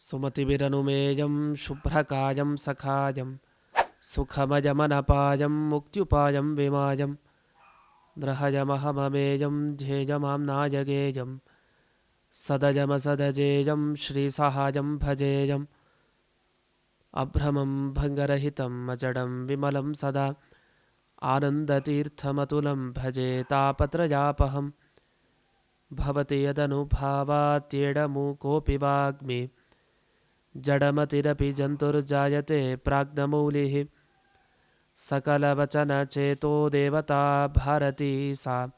सुमतिभिरनुमेयं शुभ्रकायं सखायं सुखमजमनपायं मुक्त्युपायं विमायं द्रहयमहममेयं ध्येयमां नायगेयं सदजमसदजेयं श्रीसहायं भजेयम् अभ्रमं भङ्गरहितम् अजडं विमलं सदा, आनन्दतीर्थमतुलं भजे तापत्रयापहम् भवति यदनुभावात्येडमूकोऽपि वाग्मि। जडमतिरपि जन्तुर्जायते प्राज्ञमौलिः सकलवचनचेतो देवता भारती सा।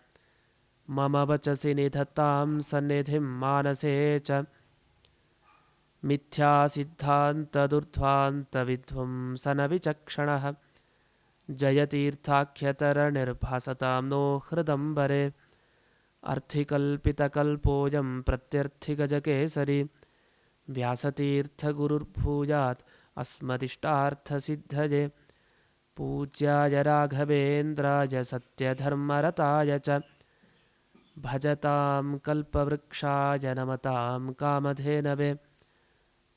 मम वचसि निधत्तां सन्निधिं मानसे च। मिथ्यासिद्धान्तदुर्ध्वान्तविध्वंसनविचक्षणः जयतीर्थाख्यतरनिर्भासतां नो हृदम्बरे। अर्थिकल्पितकल्पोऽयं प्रत्यर्थिगजकेसरी। व्यासतीर्थगुरुर्भूजात् अस्मदिष्टार्थसिद्धये पूज्याय राघवेन्द्राय सत्यधर्मरताय च। भजतां कल्पवृक्षाय नमतां कामधेनवे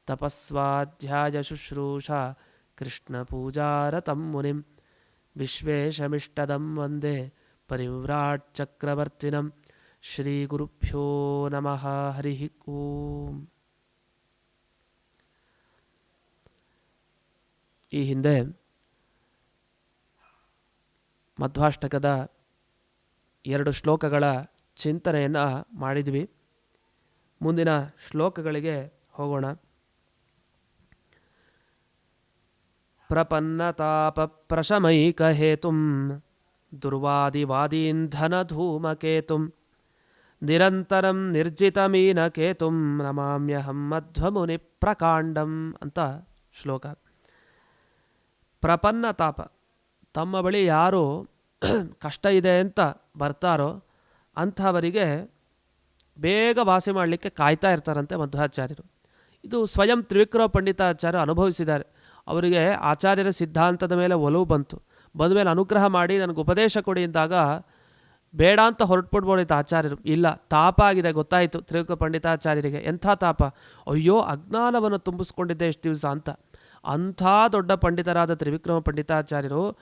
तपस्वाध्यायशुश्रूषा कृष्णपूजारतं मुनिं विश्वेशमिष्टदं वंदे परिव्राट्चक्रवर्तिनं श्रीगुरुभ्यो नमः हरिः ओम् ಈ ಹಿಂದೆ ಮಧ್ವಾಷ್ಟಕದ ಎರಡು ಶ್ಲೋಕಗಳ ಚಿಂತನೆಯನ್ನು ಮಾಡಿದ್ವಿ. ಮುಂದಿನ ಶ್ಲೋಕಗಳಿಗೆ ಹೋಗೋಣ. ಪ್ರಪನ್ನತಾಪ ಪ್ರಶಮೈಕಹೇತುಂ ದುರ್ವಾದಿವಾದೀಂಧನಧೂಮಕೇತುಂ ನಿರಂತರಂ ನಿರ್ಜಿತಮೀನಕೇತುಂ ನಮಾಮ್ಯಹಂ ಮಧ್ವಮುನಿ ಪ್ರಕಾಂಡಂ ಅಂತ ಶ್ಲೋಕ. ಪ್ರಪನ್ನ ತಾಪ. ತಮ್ಮ ಬಳಿ ಯಾರು ಕಷ್ಟ ಇದೆ ಅಂತ ಬರ್ತಾರೋ ಅಂಥವರಿಗೆ ಬೇಗ ವಾಸಿ ಮಾಡಲಿಕ್ಕೆ ಕಾಯ್ತಾ ಇರ್ತಾರಂತೆ ಮಧ್ವಾಚಾರ್ಯರು. ಇದು ಸ್ವಯಂ ತ್ರಿವಿಕ್ರಮ ಪಂಡಿತಾಚಾರ್ಯ ಅನುಭವಿಸಿದ್ದಾರೆ. ಅವರಿಗೆ ಆಚಾರ್ಯರ ಸಿದ್ಧಾಂತದ ಮೇಲೆ ಒಲವು ಬಂತು. ಬಂದ ಮೇಲೆ ಅನುಗ್ರಹ ಮಾಡಿ ನನಗೆ ಉಪದೇಶ ಕೊಡಿ ಅಂದಾಗ ಬೇಡ ಅಂತ ಹೊರಟ್ಬಿಡ್ಬೋದಿತ್ತು ಆಚಾರ್ಯರು. ಇಲ್ಲ, ತಾಪ ಆಗಿದೆ, ಗೊತ್ತಾಯಿತು ತ್ರಿವಿಕ್ರ ಪಂಡಿತಾಚಾರ್ಯರಿಗೆ. ಎಂಥ ತಾಪ? ಅಯ್ಯೋ, ಅಜ್ಞಾನವನ್ನು ತುಂಬಿಸ್ಕೊಂಡಿದ್ದೆ ಎಷ್ಟು ದಿವಸ ಅಂತ. ಅಂಥ ದೊಡ್ಡ ಪಂಡಿತರಾದ ತ್ರಿವಿಕ್ರಮ ಪಂಡಿತಾಚಾರ್ಯರು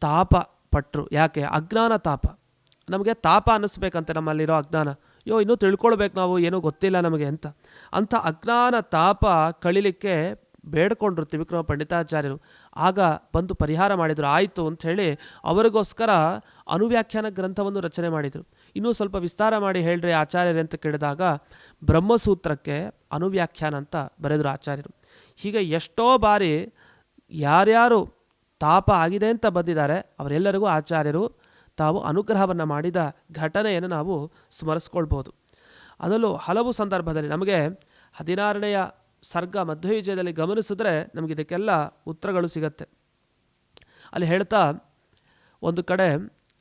ತಾಪ ಪಟ್ಟರು ಯಾಕೆ? ಅಜ್ಞಾನ ತಾಪ. ನಮಗೆ ತಾಪ ಅನ್ನಿಸ್ಬೇಕಂತೆ ನಮ್ಮಲ್ಲಿರೋ ಅಜ್ಞಾನ. ಅಯ್ಯೋ, ಇನ್ನೂ ತಿಳ್ಕೊಳ್ಬೇಕು ನಾವು, ಏನೂ ಗೊತ್ತಿಲ್ಲ ನಮಗೆ ಅಂತ. ಅಂಥ ಅಜ್ಞಾನ ತಾಪ ಕಳಿಲಿಕ್ಕೆ ಬೇಡ್ಕೊಂಡ್ರು ತ್ರಿವಿಕ್ರಮ ಪಂಡಿತಾಚಾರ್ಯರು. ಆಗ ಬಂದು ಪರಿಹಾರ ಮಾಡಿದರು. ಆಯಿತು ಅಂಥೇಳಿ ಅವರಿಗೋಸ್ಕರ ಅನುವ್ಯಾಖ್ಯಾನ ಗ್ರಂಥವನ್ನು ರಚನೆ ಮಾಡಿದರು. ಇನ್ನೂ ಸ್ವಲ್ಪ ವಿಸ್ತಾರ ಮಾಡಿ ಹೇಳ್ರಿ ಆಚಾರ್ಯರು ಅಂತ ಕೇಳಿದಾಗ ಬ್ರಹ್ಮಸೂತ್ರಕ್ಕೆ ಅನುವ್ಯಾಖ್ಯಾನ ಅಂತ ಬರೆದರು ಆಚಾರ್ಯರು. ಹೀಗೆ ಎಷ್ಟೋ ಬಾರಿ ಯಾರ್ಯಾರು ತಾಪ ಆಗಿದೆ ಅಂತ ಬಂದಿದ್ದಾರೆ, ಅವರೆಲ್ಲರಿಗೂ ಆಚಾರ್ಯರು ತಾವು ಅನುಗ್ರಹವನ್ನು ಮಾಡಿದ ಘಟನೆಯನ್ನು ನಾವು ಸ್ಮರಿಸ್ಕೊಳ್ಬೋದು. ಅದರಲ್ಲೂ ಹಲವು ಸಂದರ್ಭದಲ್ಲಿ ನಮಗೆ ಹದಿನಾರನೆಯ ಸರ್ಗ ಮಧ್ಯವಿಜಯದಲ್ಲಿ ಗಮನಿಸಿದ್ರೆ ನಮಗೆ ಇದಕ್ಕೆಲ್ಲ ಉತ್ತರಗಳು ಸಿಗತ್ತೆ. ಅಲ್ಲಿ ಹೇಳ್ತಾ ಒಂದು ಕಡೆ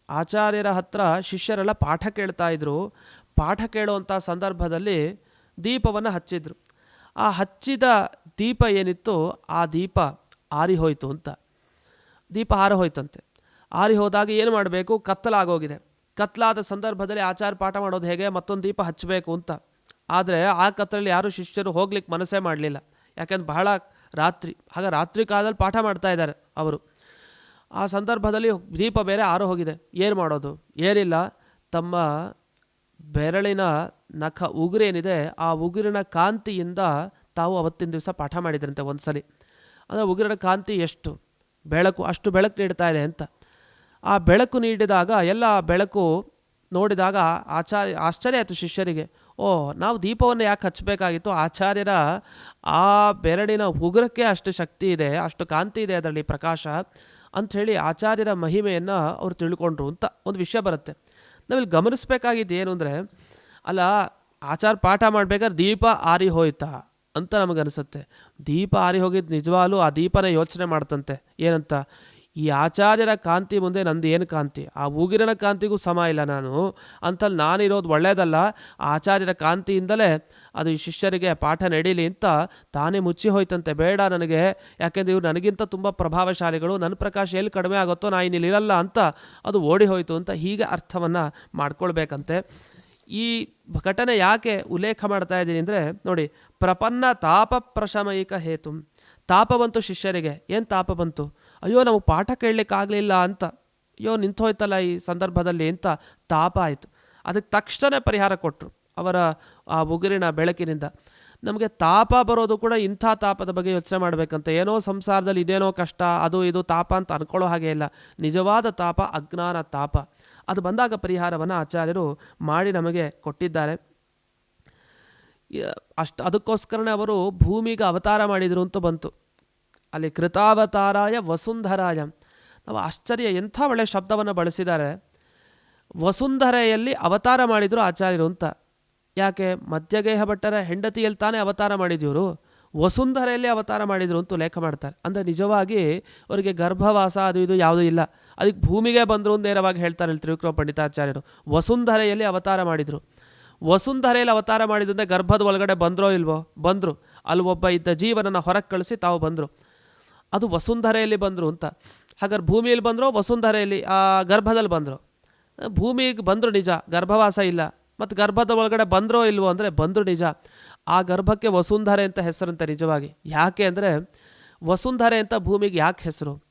ಆಚಾರ್ಯರ ಹತ್ರ ಶಿಷ್ಯರೆಲ್ಲ ಪಾಠ ಕೇಳ್ತಾ ಇದ್ರು. ಪಾಠ ಕೇಳುವಂಥ ಸಂದರ್ಭದಲ್ಲಿ ದೀಪವನ್ನು ಹಚ್ಚಿದ್ರು. ಆ ಹಚ್ಚಿದ ದೀಪ ಏನಿತ್ತು ಆ ದೀಪ ಆರಿ ಹೋಯಿತು ಅಂತ. ದೀಪ ಹಾರಿಹೋಯ್ತಂತೆ ಹೋಯ್ತಂತೆ. ಆರಿ ಹೋದಾಗ ಏನು ಮಾಡಬೇಕು? ಕತ್ತಲಾಗೋಗಿದೆ ಕತ್ತಲಾದ ಸಂದರ್ಭದಲ್ಲಿ ಆಚಾರ ಪಾಠ ಮಾಡೋದು ಹೇಗೆ? ಮತ್ತೊಂದು ದೀಪ ಹಚ್ಚಬೇಕು ಅಂತ. ಆದರೆ ಆ ಕತ್ತಲಲ್ಲಿ ಯಾರು ಶಿಷ್ಯರು ಹೋಗ್ಲಿಕ್ಕೆ ಮನಸ್ಸೇ ಮಾಡಲಿಲ್ಲ. ಯಾಕೆಂದ್ರೆ ಬಹಳ ರಾತ್ರಿ. ಆಗ ರಾತ್ರಿ ಕಾಲದಲ್ಲಿ ಪಾಠ ಮಾಡ್ತಾ ಇದ್ದಾರೆ ಅವರು. ಆ ಸಂದರ್ಭದಲ್ಲಿ ದೀಪ ಬೇರೆ ಆರು ಹೋಗಿದೆ. ಏನು ಮಾಡೋದು? ಏನಿಲ್ಲ. ತಮ್ಮ ಬೆರಳಿನ ನಖ ಉಗುರೇನಿದೆ. ಆ ಉಗುರಿನ ಕಾಂತಿಯಿಂದ ತಾವು ಅವತ್ತಿನ ದಿವಸ ಪಾಠ ಮಾಡಿದ್ರಂತೆ ಸಲ ಅಂದರೆ ಉಗ್ರರ ಕಾಂತಿ ಎಷ್ಟು? ಬೆಳಕು, ಅಷ್ಟು ಬೆಳಕು ನೀಡ್ತಾ ಇದೆ ಅಂತ. ಆ ಬೆಳಕು ನೀಡಿದಾಗ, ಎಲ್ಲ ಬೆಳಕು ನೋಡಿದಾಗ ಆಚಾರ್ಯ, ಆಶ್ಚರ್ಯ ಆಯಿತು ಶಿಷ್ಯರಿಗೆ. ಓ, ನಾವು ದೀಪವನ್ನು ಯಾಕೆ ಹಚ್ಚಬೇಕಾಗಿತ್ತು? ಆಚಾರ್ಯರ ಆ ಬೆರಳಿನ ಉಗುರಕ್ಕೆ ಅಷ್ಟು ಶಕ್ತಿ ಇದೆ, ಅಷ್ಟು ಕಾಂತಿ ಇದೆ ಅದರಲ್ಲಿ ಪ್ರಕಾಶ ಅಂಥೇಳಿ ಆಚಾರ್ಯರ ಮಹಿಮೆಯನ್ನು ಅವ್ರು ತಿಳ್ಕೊಂಡ್ರು ಅಂತ ಒಂದು ವಿಷಯ ಬರುತ್ತೆ. ನಾವಿಲ್ಲಿ ಗಮನಿಸ್ಬೇಕಾಗಿದ್ದು ಏನು ಅಂದರೆ, ಅಲ್ಲ ಆಚಾರ ಪಾಠ ಮಾಡಬೇಕಾದ್ರೆ ದೀಪ ಆರಿ ಹೋಯ್ತಾ? ಅಂತ ನಮಗನಿಸುತ್ತೆ. ದೀಪ ಆರಿ ಹೋಗಿದ್ದು ನಿಜವಾಗ್ಲೂ ಆ ದೀಪನ ಯೋಚನೆ ಮಾಡ್ತಂತೆ. ಏನಂತ? ಈ ಆಚಾರ್ಯರ ಕಾಂತಿ ಮುಂದೆ ನಂದು ಏನು ಕಾಂತಿ? ಆ ಉಗಿರನ ಕಾಂತಿಗೂ ಸಮ ಇಲ್ಲ ನಾನು. ಅಂತಲ್ಲಿ ನಾನಿರೋದು ಒಳ್ಳೆಯದಲ್ಲ ಆಚಾರ್ಯರ ಕಾಂತಿಯಿಂದಲೇ ಅದು ಈ ಶಿಷ್ಯರಿಗೆ ಪಾಠ ನಡೀಲಿ ಅಂತ ತಾನೇ ಮುಚ್ಚಿ ಹೋಯ್ತಂತೆ. ಬೇಡ ನನಗೆ. ಯಾಕೆಂದರೆ ಇವ್ರು ನನಗಿಂತ ತುಂಬ ಪ್ರಭಾವಶಾಲಿಗಳು. ನನ್ನ ಪ್ರಕಾಶ ಎಲ್ಲಿ ಕಡಿಮೆ ಆಗುತ್ತೋ ನಾ ಇನ್ನಿಲ್ಲಿರಲ್ಲ ಅಂತ ಅದು ಓಡಿ ಹೋಯಿತು ಅಂತ ಹೀಗೆ ಅರ್ಥವನ್ನು ಮಾಡ್ಕೊಳ್ಬೇಕಂತೆ. ಈ ಘಟನೆ ಯಾಕೆ ಉಲ್ಲೇಖ ಮಾಡ್ತಾ ಇದ್ದೀನಿ ಅಂದರೆ, ನೋಡಿ, ಪ್ರಪನ್ನ ತಾಪ ಪ್ರಶಮಯಿಕ ಹೇತು. ತಾಪ ಬಂತು ಶಿಷ್ಯರಿಗೆ. ಏನು ತಾಪ ಬಂತು? ಅಯ್ಯೋ ನಾವು ಪಾಠ ಕೇಳಲಿಕ್ಕಾಗಲಿಲ್ಲ ಅಂತ. ಅಯ್ಯೋ ನಿಂತೋಯ್ತಲ್ಲ ಈ ಸಂದರ್ಭದಲ್ಲಿ ಅಂತ ತಾಪ ಆಯಿತು. ಅದಕ್ಕೆ ತಕ್ಷಣ ಪರಿಹಾರ ಕೊಟ್ಟರು ಅವರ ಆ ಉಗುರಿನ ಬೆಳಕಿನಿಂದ. ನಮಗೆ ತಾಪ ಬರೋದು ಕೂಡ ಇಂಥ ತಾಪದ ಬಗ್ಗೆ ಯೋಚನೆ ಮಾಡಬೇಕಂತ. ಏನೋ ಸಂಸಾರದಲ್ಲಿ ಇದೇನೋ ಕಷ್ಟ, ಅದು ಇದು ತಾಪ ಅಂತ ಅನ್ಕೊಳ್ಳೋ ಹಾಗೆ ಇಲ್ಲ. ನಿಜವಾದ ತಾಪ ಅಜ್ಞಾನ ತಾಪ. ಅದು ಬಂದಾಗ ಪರಿಹಾರವನ್ನು ಆಚಾರ್ಯರು ಮಾಡಿ ನಮಗೆ ಕೊಟ್ಟಿದ್ದಾರೆ. ಅಷ್ಟು ಅದಕ್ಕೋಸ್ಕರನೇ ಅವರು ಭೂಮಿಗೆ ಅವತಾರ ಮಾಡಿದರು ಅಂತ ಬಂತು. ಅಲ್ಲಿ ಕೃತಾವತಾರಾಯ ವಸುಂಧರಾಯ. ನಾವು ಆಶ್ಚರ್ಯ, ಎಂಥ ಒಳ್ಳೆಯ ಶಬ್ದವನ್ನು ಬಳಸಿದ್ದಾರೆ. ವಸುಂಧರೆಯಲ್ಲಿ ಅವತಾರ ಮಾಡಿದರು ಆಚಾರ್ಯರು ಅಂತ. ಯಾಕೆ? ಮಧ್ಯಗೇಹ ಭಟ್ಟರ ಹೆಂಡತಿಯಲ್ಲಿ ತಾನೇ ಅವತಾರ ಮಾಡಿದ್ವರು ವಸುಂಧರೆಯಲ್ಲಿ ಅವತಾರ ಮಾಡಿದರು ಅಂತ ಲೇಖ ಮಾಡ್ತಾರೆ. ಅಂದರೆ ನಿಜವಾಗಿ ಅವರಿಗೆ ಗರ್ಭವಾಸ ಅದು ಇದು ಯಾವುದೂ ಇಲ್ಲ. ಅದಕ್ಕೆ ಭೂಮಿಗೆ ಬಂದರು ನೇರವಾಗಿ ಹೇಳ್ತಾರೆ ತ್ರಿವಿಕ್ರಮ ಪಂಡಿತಾಚಾರ್ಯರು. ವಸುಂಧರೆಯಲ್ಲಿ ಅವತಾರ ಮಾಡಿದರು. ವಸುಂಧರೆಯಲ್ಲಿ ಅವತಾರ ಮಾಡಿದ್ರು ಅಂದರೆ ಗರ್ಭದ ಒಳಗಡೆ ಬಂದರೋ ಇಲ್ವೋ? ಬಂದರು. ಅಲ್ಲಿ ಒಬ್ಬ ಇದ್ದ ಜೀವನನ ಹೊರಗೆ ಕಳಿಸಿ ತಾವು ಬಂದರು. ಅದು ವಸುಂಧರೆಯಲ್ಲಿ ಬಂದರು ಅಂತ. ಹಾಗಾದ್ರೆ ಭೂಮಿಯಲ್ಲಿ ಬಂದರು, ವಸುಂಧರೆಯಲ್ಲಿ, ಆ, ಗರ್ಭದಲ್ಲಿ ಬಂದರು? ಭೂಮಿಗೆ ಬಂದರು ನಿಜ, ಗರ್ಭವಾಸ ಇಲ್ಲ. ಮತ್ತು ಗರ್ಭದ ಒಳಗಡೆ ಬಂದರೋ ಇಲ್ವೋ ಅಂದರೆ ಬಂದರು ನಿಜ. ಆ ಗರ್ಭಕ್ಕೆ ವಸುಂಧರೆ ಅಂತ ಹೆಸರಂತೆ ನಿಜವಾಗಿ. ಯಾಕೆ ಅಂದರೆ ವಸುಂಧರೆ ಅಂತ ಭೂಮಿಗೆ ಯಾಕೆ ಹೆಸರು?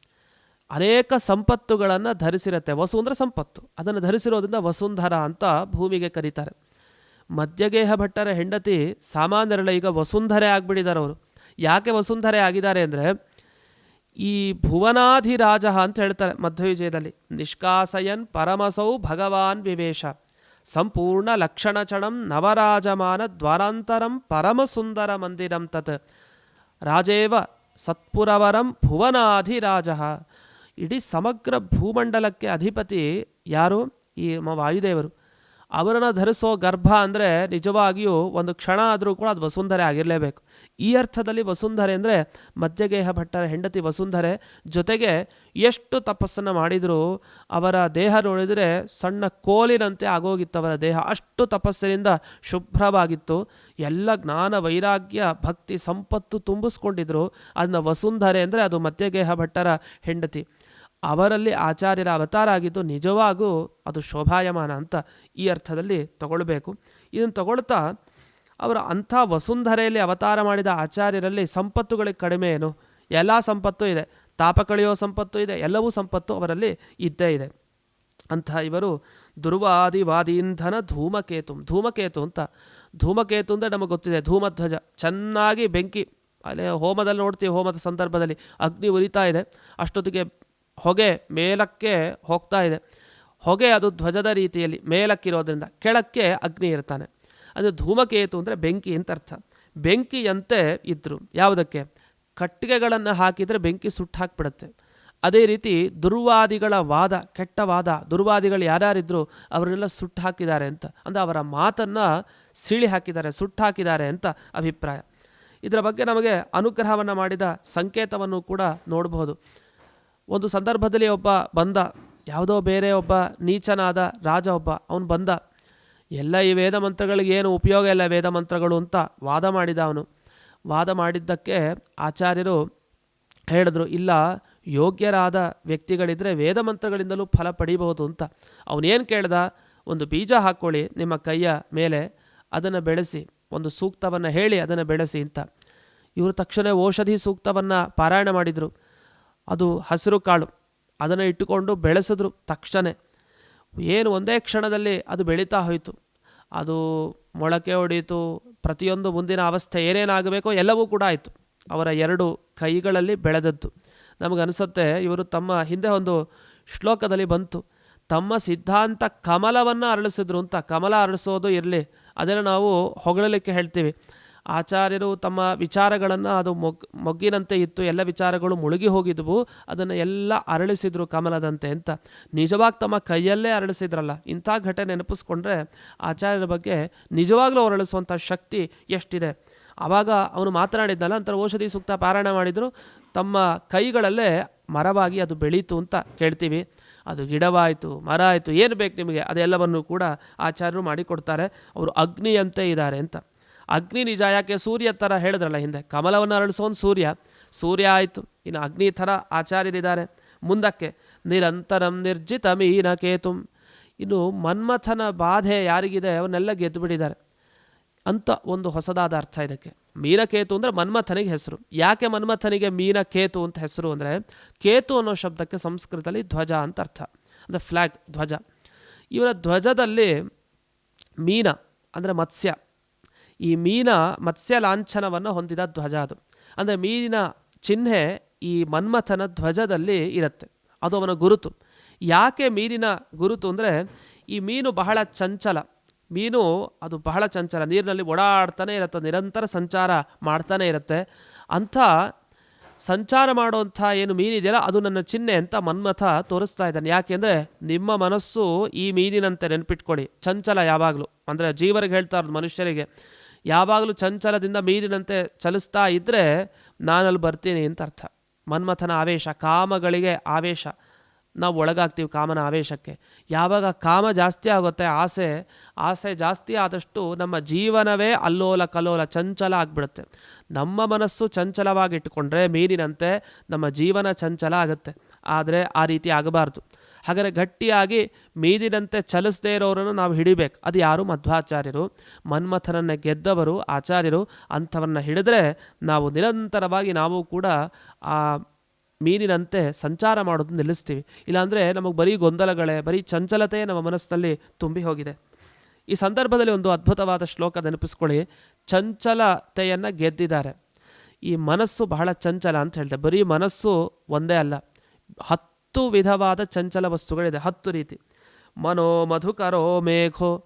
ಅನೇಕ ಸಂಪತ್ತುಗಳನ್ನು ಧರಿಸಿರುತ್ತೆ. ವಸು ಅಂದರೆ ಸಂಪತ್ತು. ಅದನ್ನು ಧರಿಸಿರೋದ್ರಿಂದ ವಸುಂಧರ ಅಂತ ಭೂಮಿಗೆ ಕರೀತಾರೆ. ಮಧ್ಯಗೇಹ ಭಟ್ಟರ ಹೆಂಡತಿ ಸಾಮಾನ್ಯರಲ್ಲ, ಈಗ ವಸುಂಧರೆ ಆಗಿಬಿಟ್ಟಿದ್ದಾರೆ ಅವರು. ಯಾಕೆ ವಸುಂಧರೆ ಆಗಿದ್ದಾರೆ ಅಂದರೆ, ಈ ಭುವನಾಧಿರಾಜ ಅಂತ ಹೇಳ್ತಾರೆ ಮಧ್ವವಿಜಯದಲ್ಲಿ ನಿಷ್ಕಾಸಯನ್ ಪರಮಸೌ ಭಗವಾನ್ ವಿವೇಶ. ಸಂಪೂರ್ಣ ಲಕ್ಷಣಚಣಂ ನವರಾಜಮಾನ ದ್ವಾರಾಂತರಂ ಪರಮಸುಂದರ ಮಂದಿರಂ ತತ್. ರಾಜೇವ ಸತ್ಪುರವರಂ ಭುವನಾಧಿರಾಜ ಇಡೀ ಸಮಗ್ರ ಭೂಮಂಡಲಕ್ಕೆ ಅಧಿಪತಿ ಯಾರು? ಈ ನಮ್ಮ ವಾಯುದೇವರು. ಅವರನ್ನು ಧರಿಸೋ ಗರ್ಭ ಅಂದರೆ ನಿಜವಾಗಿಯೂ ಒಂದು ಕ್ಷಣ ಆದರೂ ಕೂಡ ಅದು ವಸುಂಧರೆ ಆಗಿರಲೇಬೇಕು. ಈ ಅರ್ಥದಲ್ಲಿ ವಸುಂಧರೆ ಅಂದರೆ ಮಧ್ಯಗೇಹ ಭಟ್ಟರ ಹೆಂಡತಿ ವಸುಂಧರೆ. ಜೊತೆಗೆ ಎಷ್ಟು ತಪಸ್ಸನ್ನು ಮಾಡಿದರೂ ಅವರ ದೇಹ ನೋಡಿದರೆ ಸಣ್ಣ ಕೋಲಿನಂತೆ ಆಗೋಗಿತ್ತು ಅವರ ದೇಹ. ಅಷ್ಟು ತಪಸ್ಸಿನಿಂದ ಶುಭ್ರವಾಗಿತ್ತು. ಎಲ್ಲ ಜ್ಞಾನ, ವೈರಾಗ್ಯ, ಭಕ್ತಿ, ಸಂಪತ್ತು ತುಂಬಿಸ್ಕೊಂಡಿದ್ರು. ಅದನ್ನ ವಸುಂಧರೆ ಅಂದರೆ ಅದು ಮಧ್ಯಗೇಹ ಭಟ್ಟರ ಹೆಂಡತಿ. ಅವರಲ್ಲಿ ಆಚಾರ್ಯರ ಅವತಾರ ಆಗಿದ್ದು ನಿಜವಾಗೂ ಅದು ಶೋಭಾಯಮಾನ ಅಂತ ಈ ಅರ್ಥದಲ್ಲಿ ತಗೊಳ್ಬೇಕು. ಇದನ್ನು ತಗೊಳ್ತಾ ಅವರು ಅಂಥ ವಸುಂಧರೆಯಲ್ಲಿ ಅವತಾರ ಮಾಡಿದ ಆಚಾರ್ಯರಲ್ಲಿ ಸಂಪತ್ತುಗಳಿಗೆ ಕಡಿಮೆ ಏನು? ಎಲ್ಲ ಸಂಪತ್ತು ಇದೆ. ತಾಪ ಕಳೆಯೋ ಸಂಪತ್ತು ಇದೆ. ಎಲ್ಲವೂ ಸಂಪತ್ತು ಅವರಲ್ಲಿ ಇದ್ದೇ ಇದೆ. ಅಂಥ ಇವರು ದುರ್ವಾದಿವಾದೀಂಧನ ಧೂಮಕೇತು ಧೂಮಕೇತು ಅಂತ. ಧೂಮಕೇತು ಅಂದರೆ ನಮಗೆ ಗೊತ್ತಿದೆ, ಧೂಮಧ್ವಜ. ಚೆನ್ನಾಗಿ ಬೆಂಕಿ, ಅಲ್ಲಿ ಹೋಮದಲ್ಲಿ ನೋಡ್ತೀವಿ, ಹೋಮದ ಸಂದರ್ಭದಲ್ಲಿ ಅಗ್ನಿ ಉರಿತಾ ಇದೆ. ಅಷ್ಟೊತ್ತಿಗೆ ಹೊಗೆ ಮೇಲಕ್ಕೆ ಹೋಗ್ತಾ ಇದೆ. ಹೊಗೆ ಅದು ಧ್ವಜದ ರೀತಿಯಲ್ಲಿ ಮೇಲಕ್ಕಿರೋದ್ರಿಂದ ಕೆಳಕ್ಕೆ ಅಗ್ನಿ ಇರ್ತಾನೆ. ಅದು ಧೂಮಕೇತು ಅಂದರೆ ಬೆಂಕಿ ಅಂತ ಅರ್ಥ. ಬೆಂಕಿಯಂತೆ ಇದ್ದರು ಯಾವುದಕ್ಕೆ? ಕಟ್ಟಿಗೆಗಳನ್ನು ಹಾಕಿದರೆ ಬೆಂಕಿ ಸುಟ್ಟು ಹಾಕಿಬಿಡುತ್ತೆ. ಅದೇ ರೀತಿ ದುರ್ವಾದಿಗಳ ವಾದ, ಕೆಟ್ಟ ವಾದ, ದುರ್ವಾದಿಗಳು ಯಾರ್ಯಾರಿದ್ರು ಅವರನ್ನೆಲ್ಲ ಸುಟ್ಟು ಹಾಕಿದ್ದಾರೆ ಅಂತ. ಅಂದರೆ ಅವರ ಮಾತನ್ನು ಸೀಳಿ ಹಾಕಿದ್ದಾರೆ, ಸುಟ್ಟು ಹಾಕಿದ್ದಾರೆ ಅಂತ ಅಭಿಪ್ರಾಯ. ಇದರ ಬಗ್ಗೆ ನಮಗೆ ಅನುಗ್ರಹವನ್ನು ಮಾಡಿದ ಸಂಕೇತವನ್ನು ಕೂಡ ನೋಡಬಹುದು ಒಂದು ಸಂದರ್ಭದಲ್ಲಿ ಒಬ್ಬ ಬಂದ, ಯಾವುದೋ ಬೇರೆ ಒಬ್ಬ ನೀಚನಾದ ರಾಜ ಒಬ್ಬ, ಅವನು ಬಂದ, ಎಲ್ಲ ಈ ವೇದ ಮಂತ್ರಗಳಿಗೆ ಏನು ಉಪಯೋಗ ಇಲ್ಲ ವೇದ ಮಂತ್ರಗಳು ಅಂತ ವಾದ ಮಾಡಿದ ಅವನು. ವಾದ ಮಾಡಿದ್ದಕ್ಕೆ ಆಚಾರ್ಯರು ಹೇಳಿದ್ರು, ಇಲ್ಲ, ಯೋಗ್ಯರಾದ ವ್ಯಕ್ತಿಗಳಿದ್ದರೆ ವೇದ ಮಂತ್ರಗಳಿಂದಲೂ ಫಲ ಪಡಿಬಹುದು ಅಂತ. ಅವನೇನು ಕೇಳ್ದ, ಒಂದು ಬೀಜ ಹಾಕ್ಕೊಳ್ಳಿ ನಿಮ್ಮ ಕೈಯ ಮೇಲೆ, ಅದನ್ನು ಬೆಳೆಸಿ, ಒಂದು ಸೂಕ್ತವನ್ನು ಹೇಳಿ ಅದನ್ನು ಬೆಳೆಸಿ ಅಂತ. ಇವರು ತಕ್ಷಣ ಔಷಧಿ ಸೂಕ್ತವನ್ನು ಪಾರಾಯಣ ಮಾಡಿದರು. ಅದು ಹಸಿರು ಕಾಳು. ಅದನ್ನು ಇಟ್ಟುಕೊಂಡು ಬೆಳೆಸಿದ್ರು ತಕ್ಷಣ ಏನು ಒಂದೇ ಕ್ಷಣದಲ್ಲಿ ಅದು ಬೆಳೀತಾ ಹೋಯಿತು. ಅದು ಮೊಳಕೆ ಹೊಡೆಯಿತು ಪ್ರತಿಯೊಂದು ಮುಂದಿನ ಅವಸ್ಥೆ ಏನೇನಾಗಬೇಕೋ ಎಲ್ಲವೂ ಕೂಡ ಆಯಿತು. ಅವರ ಎರಡು ಕೈಗಳಲ್ಲಿ ಬೆಳೆದದ್ದು. ನಮಗನಿಸುತ್ತೆ ಇವರು ತಮ್ಮ ಹಿಂದೆ ಒಂದು ಶ್ಲೋಕದಲ್ಲಿ ಬಂತು. ತಮ್ಮ ಸಿದ್ಧಾಂತ ಕಮಲವನ್ನು ಅರಳಿಸಿದ್ರು ಅಂತ. ಕಮಲ ಅರಳಿಸೋದು ಇರಲಿ. ಅದನ್ನು ನಾವು ಹೊಗಳಲಿಕ್ಕೆ ಹೇಳ್ತೀವಿ. ಆಚಾರ್ಯರು ತಮ್ಮ ವಿಚಾರಗಳನ್ನು ಅದು ಮೊಗ್, ಮೊಗ್ಗಿನಂತೆ ಇತ್ತು, ಎಲ್ಲ ವಿಚಾರಗಳು ಮುಳುಗಿ ಹೋಗಿದ್ವು, ಅದನ್ನು ಎಲ್ಲ ಅರಳಿಸಿದ್ರು ಕಮಲದಂತೆ ಅಂತ. ನಿಜವಾಗಿ ತಮ್ಮ ಕೈಯಲ್ಲೇ ಅರಳಿಸಿದ್ರಲ್ಲ, ಇಂಥ ಘಟನೆ ನೆನಪಿಸ್ಕೊಂಡ್ರೆ ಆಚಾರ್ಯರ ಬಗ್ಗೆ ನಿಜವಾಗ್ಲೂ ಅರಳಿಸುವಂಥ ಶಕ್ತಿ ಎಷ್ಟಿದೆ. ಆವಾಗ ಅವನು ಮಾತನಾಡಿದ್ನಲ್ಲ ನಂತರ ಔಷಧಿ ಸೂಕ್ತ ಪಾರಾಯಣ ಮಾಡಿದರು, ತಮ್ಮ ಕೈಗಳಲ್ಲೇ ಮರವಾಗಿ ಅದು ಬೆಳೀತು ಅಂತ ಕೇಳ್ತೀವಿ. ಅದು ಗಿಡವಾಯಿತು, ಮರ ಆಯಿತು, ಏನು ಬೇಕು ನಿಮಗೆ? ಅದೆಲ್ಲವನ್ನು ಕೂಡ ಆಚಾರ್ಯರು ಮಾಡಿಕೊಡ್ತಾರೆ. ಅವರು ಅಗ್ನಿಯಂತೆ ಇದ್ದಾರೆ ಅಂತ. ಅಗ್ನಿ ನಿಜ ಯಾಕೆ ಸೂರ್ಯ ಥರ ಹೇಳಿದ್ರಲ್ಲ ಹಿಂದೆ? ಕಮಲವನ್ನು ಅರಳಿಸೋನ್ ಸೂರ್ಯ. ಸೂರ್ಯ ಆಯಿತು. ಇನ್ನು ಅಗ್ನಿ ಥರ ಆಚಾರ್ಯರಿದ್ದಾರೆ. ಮುಂದಕ್ಕೆ, ನಿರಂತರಂ ನಿರ್ಜಿತ ಮೀನ ಕೇತುಂ. ಇನ್ನು ಮನ್ಮಥನ ಬಾಧೆ ಯಾರಿಗಿದೆ? ಅವನ್ನೆಲ್ಲ ಗೆದ್ದು ಬಿಟ್ಟಿದ್ದಾರೆ. ಅಂತ ಒಂದು ಹೊಸದಾದ ಅರ್ಥ ಇದಕ್ಕೆ. ಮೀನಕೇತು ಅಂದರೆ ಮನ್ಮಥನಿಗೆ ಹೆಸರು. ಯಾಕೆ ಮನ್ಮಥನಿಗೆ ಮೀನಕೇತು ಅಂತ ಹೆಸರು ಅಂದರೆ, ಕೇತು ಅನ್ನೋ ಶಬ್ದಕ್ಕೆ ಸಂಸ್ಕೃತದಲ್ಲಿ ಧ್ವಜ ಅಂತ ಅರ್ಥ. ಅಂದರೆ ಫ್ಲ್ಯಾಗ್ ಧ್ವಜ. ಇವರ ಧ್ವಜದಲ್ಲಿ ಮೀನ ಅಂದರೆ ಮತ್ಸ್ಯ. ಈ ಮೀನ ಮತ್ಸ್ಯ ಲಾಂಛನವನ್ನು ಹೊಂದಿದ ಧ್ವಜ ಅದು. ಅಂದರೆ ಮೀನಿನ ಚಿಹ್ನೆ ಈ ಮನ್ಮಥನ ಧ್ವಜದಲ್ಲಿ ಇರುತ್ತೆ. ಅದು ಅವನ ಗುರುತು. ಯಾಕೆ ಮೀನಿನ ಗುರುತು ಅಂದರೆ ಈ ಮೀನು ಬಹಳ ಚಂಚಲ. ಮೀನು ಅದು ಬಹಳ ಚಂಚಲ. ನೀರಿನಲ್ಲಿ ಓಡಾಡ್ತಾನೆ ಇರುತ್ತೆ, ನಿರಂತರ ಸಂಚಾರ ಮಾಡ್ತಾನೆ ಇರುತ್ತೆ. ಅಂಥ ಸಂಚಾರ ಮಾಡುವಂಥ ಏನು ಮೀನಿದೆಯಲ್ಲ ಅದು ನನ್ನ ಚಿಹ್ನೆ ಅಂತ ಮನ್ಮಥ ತೋರಿಸ್ತಾ ಇದ್ದಾನೆ. ಯಾಕೆಂದರೆ ನಿಮ್ಮ ಮನಸ್ಸು ಈ ಮೀನಿನಂತೆ ನೆನ್ಪಿಟ್ಕೊಳ್ಳಿ. ಚಂಚಲ ಯಾವಾಗಲೂ. ಅಂದರೆ ಜೀವರಿಗೆ ಹೇಳ್ತಾ ಇರೋದು ಮನುಷ್ಯರಿಗೆ. ಯಾವಾಗಲೂ ಚಂಚಲದಿಂದ ಮೀರಿನಂತೆ ಚಲಿಸ್ತಾ ಇದ್ದರೆ ನಾನಲ್ಲಿ ಬರ್ತೀನಿ ಅಂತ ಅರ್ಥ. ಮನ್ಮಥನ ಆವೇಶ, ಕಾಮಗಳಿಗೆ ಆವೇಶ. ನಾವು ಒಳಗಾಗ್ತೀವಿ ಕಾಮನ ಆವೇಶಕ್ಕೆ. ಯಾವಾಗ ಕಾಮ ಜಾಸ್ತಿ ಆಗುತ್ತೆ ಆಸೆ ಆಸೆ ಜಾಸ್ತಿ ಆದಷ್ಟು ನಮ್ಮ ಜೀವನವೇ ಅಲ್ಲೋಲ ಕಲ್ಲೋಲ ಚಂಚಲ ಆಗಿಬಿಡುತ್ತೆ. ನಮ್ಮ ಮನಸ್ಸು ಚಂಚಲವಾಗಿಟ್ಟುಕೊಂಡ್ರೆ ಮೀರಿನಂತೆ ನಮ್ಮ ಜೀವನ ಚಂಚಲ ಆಗುತ್ತೆ. ಆದರೆ ಆ ರೀತಿ ಆಗಬಾರ್ದು. ಹಾಗಾದರೆ ಗಟ್ಟಿಯಾಗಿ ಮೀದಿನಂತೆ ಚಲಿಸದೇ ಇರೋರನ್ನು ನಾವು ಹಿಡಿಬೇಕು. ಅದು ಯಾರು? ಮಧ್ವಾಚಾರ್ಯರು. ಮನ್ಮಥನನ್ನು ಗೆದ್ದವರು, ಆಚಾರ್ಯರು. ಅಂಥವನ್ನ ಹಿಡಿದ್ರೆ ನಾವು ನಿರಂತರವಾಗಿ ನಾವು ಕೂಡ ಆ ಮೀನಿನಂತೆ ಸಂಚಾರ ಮಾಡೋದು ನಿಲ್ಲಿಸ್ತೀವಿ. ಇಲ್ಲಾಂದರೆ ನಮಗೆ ಬರೀ ಗೊಂದಲಗಳೇ, ಬರೀ ಚಂಚಲತೆ ನಮ್ಮ ಮನಸ್ಸಿನಲ್ಲಿ ತುಂಬಿ ಹೋಗಿದೆ. ಈ ಸಂದರ್ಭದಲ್ಲಿ ಒಂದು ಅದ್ಭುತವಾದ ಶ್ಲೋಕ ನೆನಪಿಸ್ಕೊಳ್ಳಿ. ಚಂಚಲತೆಯನ್ನು ಗೆದ್ದಿದ್ದಾರೆ. ಈ ಮನಸ್ಸು ಬಹಳ ಚಂಚಲ ಅಂತ ಹೇಳ್ತಾರೆ. ಬರೀ ಮನಸ್ಸು ಒಂದೇ ಅಲ್ಲ. ಹತ್ತು ವಿಧವಾದ ಚಂಚಲ ವಸ್ತುಗಳಿದೆ. ಹತ್ತು ರೀತಿ. ಮನೋ ಮಧುಕರೋ ಮೇಘೋ,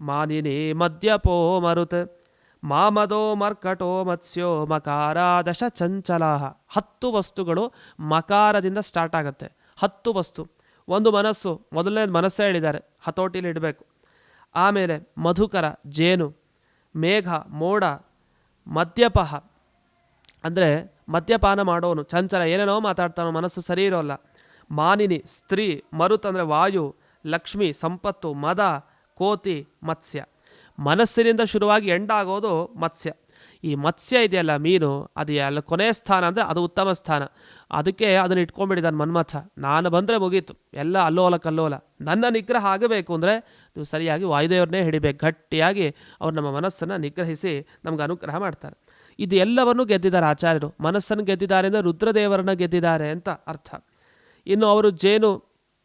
ಮಾನಿನಿ ಮದ್ಯಪೋ ಮರುತ್, ಮಾಮದೋ ಮರ್ಕಟೋ ಮತ್ಸ್ಯೋ ಮಕಾರ ದಶ ಚಂಚಲ ಹತ್ತು ವಸ್ತುಗಳು ಮಕಾರದಿಂದ ಸ್ಟಾರ್ಟ್ ಆಗುತ್ತೆ. ಹತ್ತು ವಸ್ತು. ಒಂದು ಮನಸ್ಸು, ಮೊದಲನೇ ಮನಸ್ಸೇ ಹೇಳಿದ್ದಾರೆ. ಹತೋಟಿಲಿ ಇಡಬೇಕು. ಆಮೇಲೆ ಮಧುಕರ, ಜೇನು, ಮೇಘ, ಮೋಡ, ಮದ್ಯಪಹ. ಅಂದರೆ ಮದ್ಯಪಾನ ಮಾಡೋನು, ಚಂಚಲ, ಏನೇನೋ ಮಾತಾಡ್ತಾನೋ, ಮನಸ್ಸು ಸರಿ ಇರೋಲ್ಲ. ಮಾನಿನಿ, ಸ್ತ್ರೀ, ಮರುತ್ ಅಂದರೆ ವಾಯು, ಲಕ್ಷ್ಮಿ, ಸಂಪತ್ತು, ಮದ, ಕೋತಿ, ಮತ್ಸ್ಯ. ಮನಸ್ಸಿನಿಂದ ಶುರುವಾಗಿ ಎಂಡಾಗೋದು ಮತ್ಸ್ಯ. ಈ ಮತ್ಸ್ಯ ಇದೆಯಲ್ಲ ಮೀನು, ಅದು ಎಲ್ಲ ಕೊನೆಯ ಸ್ಥಾನ ಅಂದರೆ ಅದು ಉತ್ತಮ ಸ್ಥಾನ. ಅದಕ್ಕೆ ಅದನ್ನು ಇಟ್ಕೊಂಡ್ಬಿಟ್ಟಿದ್ದಾನೆ ಮನ್ಮಥ. ನಾನು ಬಂದರೆ ಮುಗೀತು. ಎಲ್ಲ ಅಲ್ಲೋಲ ಕಲ್ಲೋಲ. ನನ್ನ ನಿಗ್ರಹ ಆಗಬೇಕು ಅಂದರೆ ನೀವು ಸರಿಯಾಗಿ ವಾಯುದೇವ್ರನ್ನೇ ಹಿಡಿಬೇಕು. ಗಟ್ಟಿಯಾಗಿ ಅವ್ರು ನಮ್ಮ ಮನಸ್ಸನ್ನು ನಿಗ್ರಹಿಸಿ ನಮ್ಗೆ ಅನುಗ್ರಹ ಮಾಡ್ತಾರೆ. ಇದು ಎಲ್ಲವನ್ನೂ ಗೆದ್ದಿದ್ದಾರೆ ಆಚಾರ್ಯರು. ಮನಸ್ಸನ್ನು ಗೆದ್ದಿದ್ದಾರೆ ಅಂದರೆ ರುದ್ರದೇವರನ್ನ ಗೆದ್ದಿದ್ದಾರೆ ಅಂತ ಅರ್ಥ. ಇನ್ನು ಅವರು ಜೇನು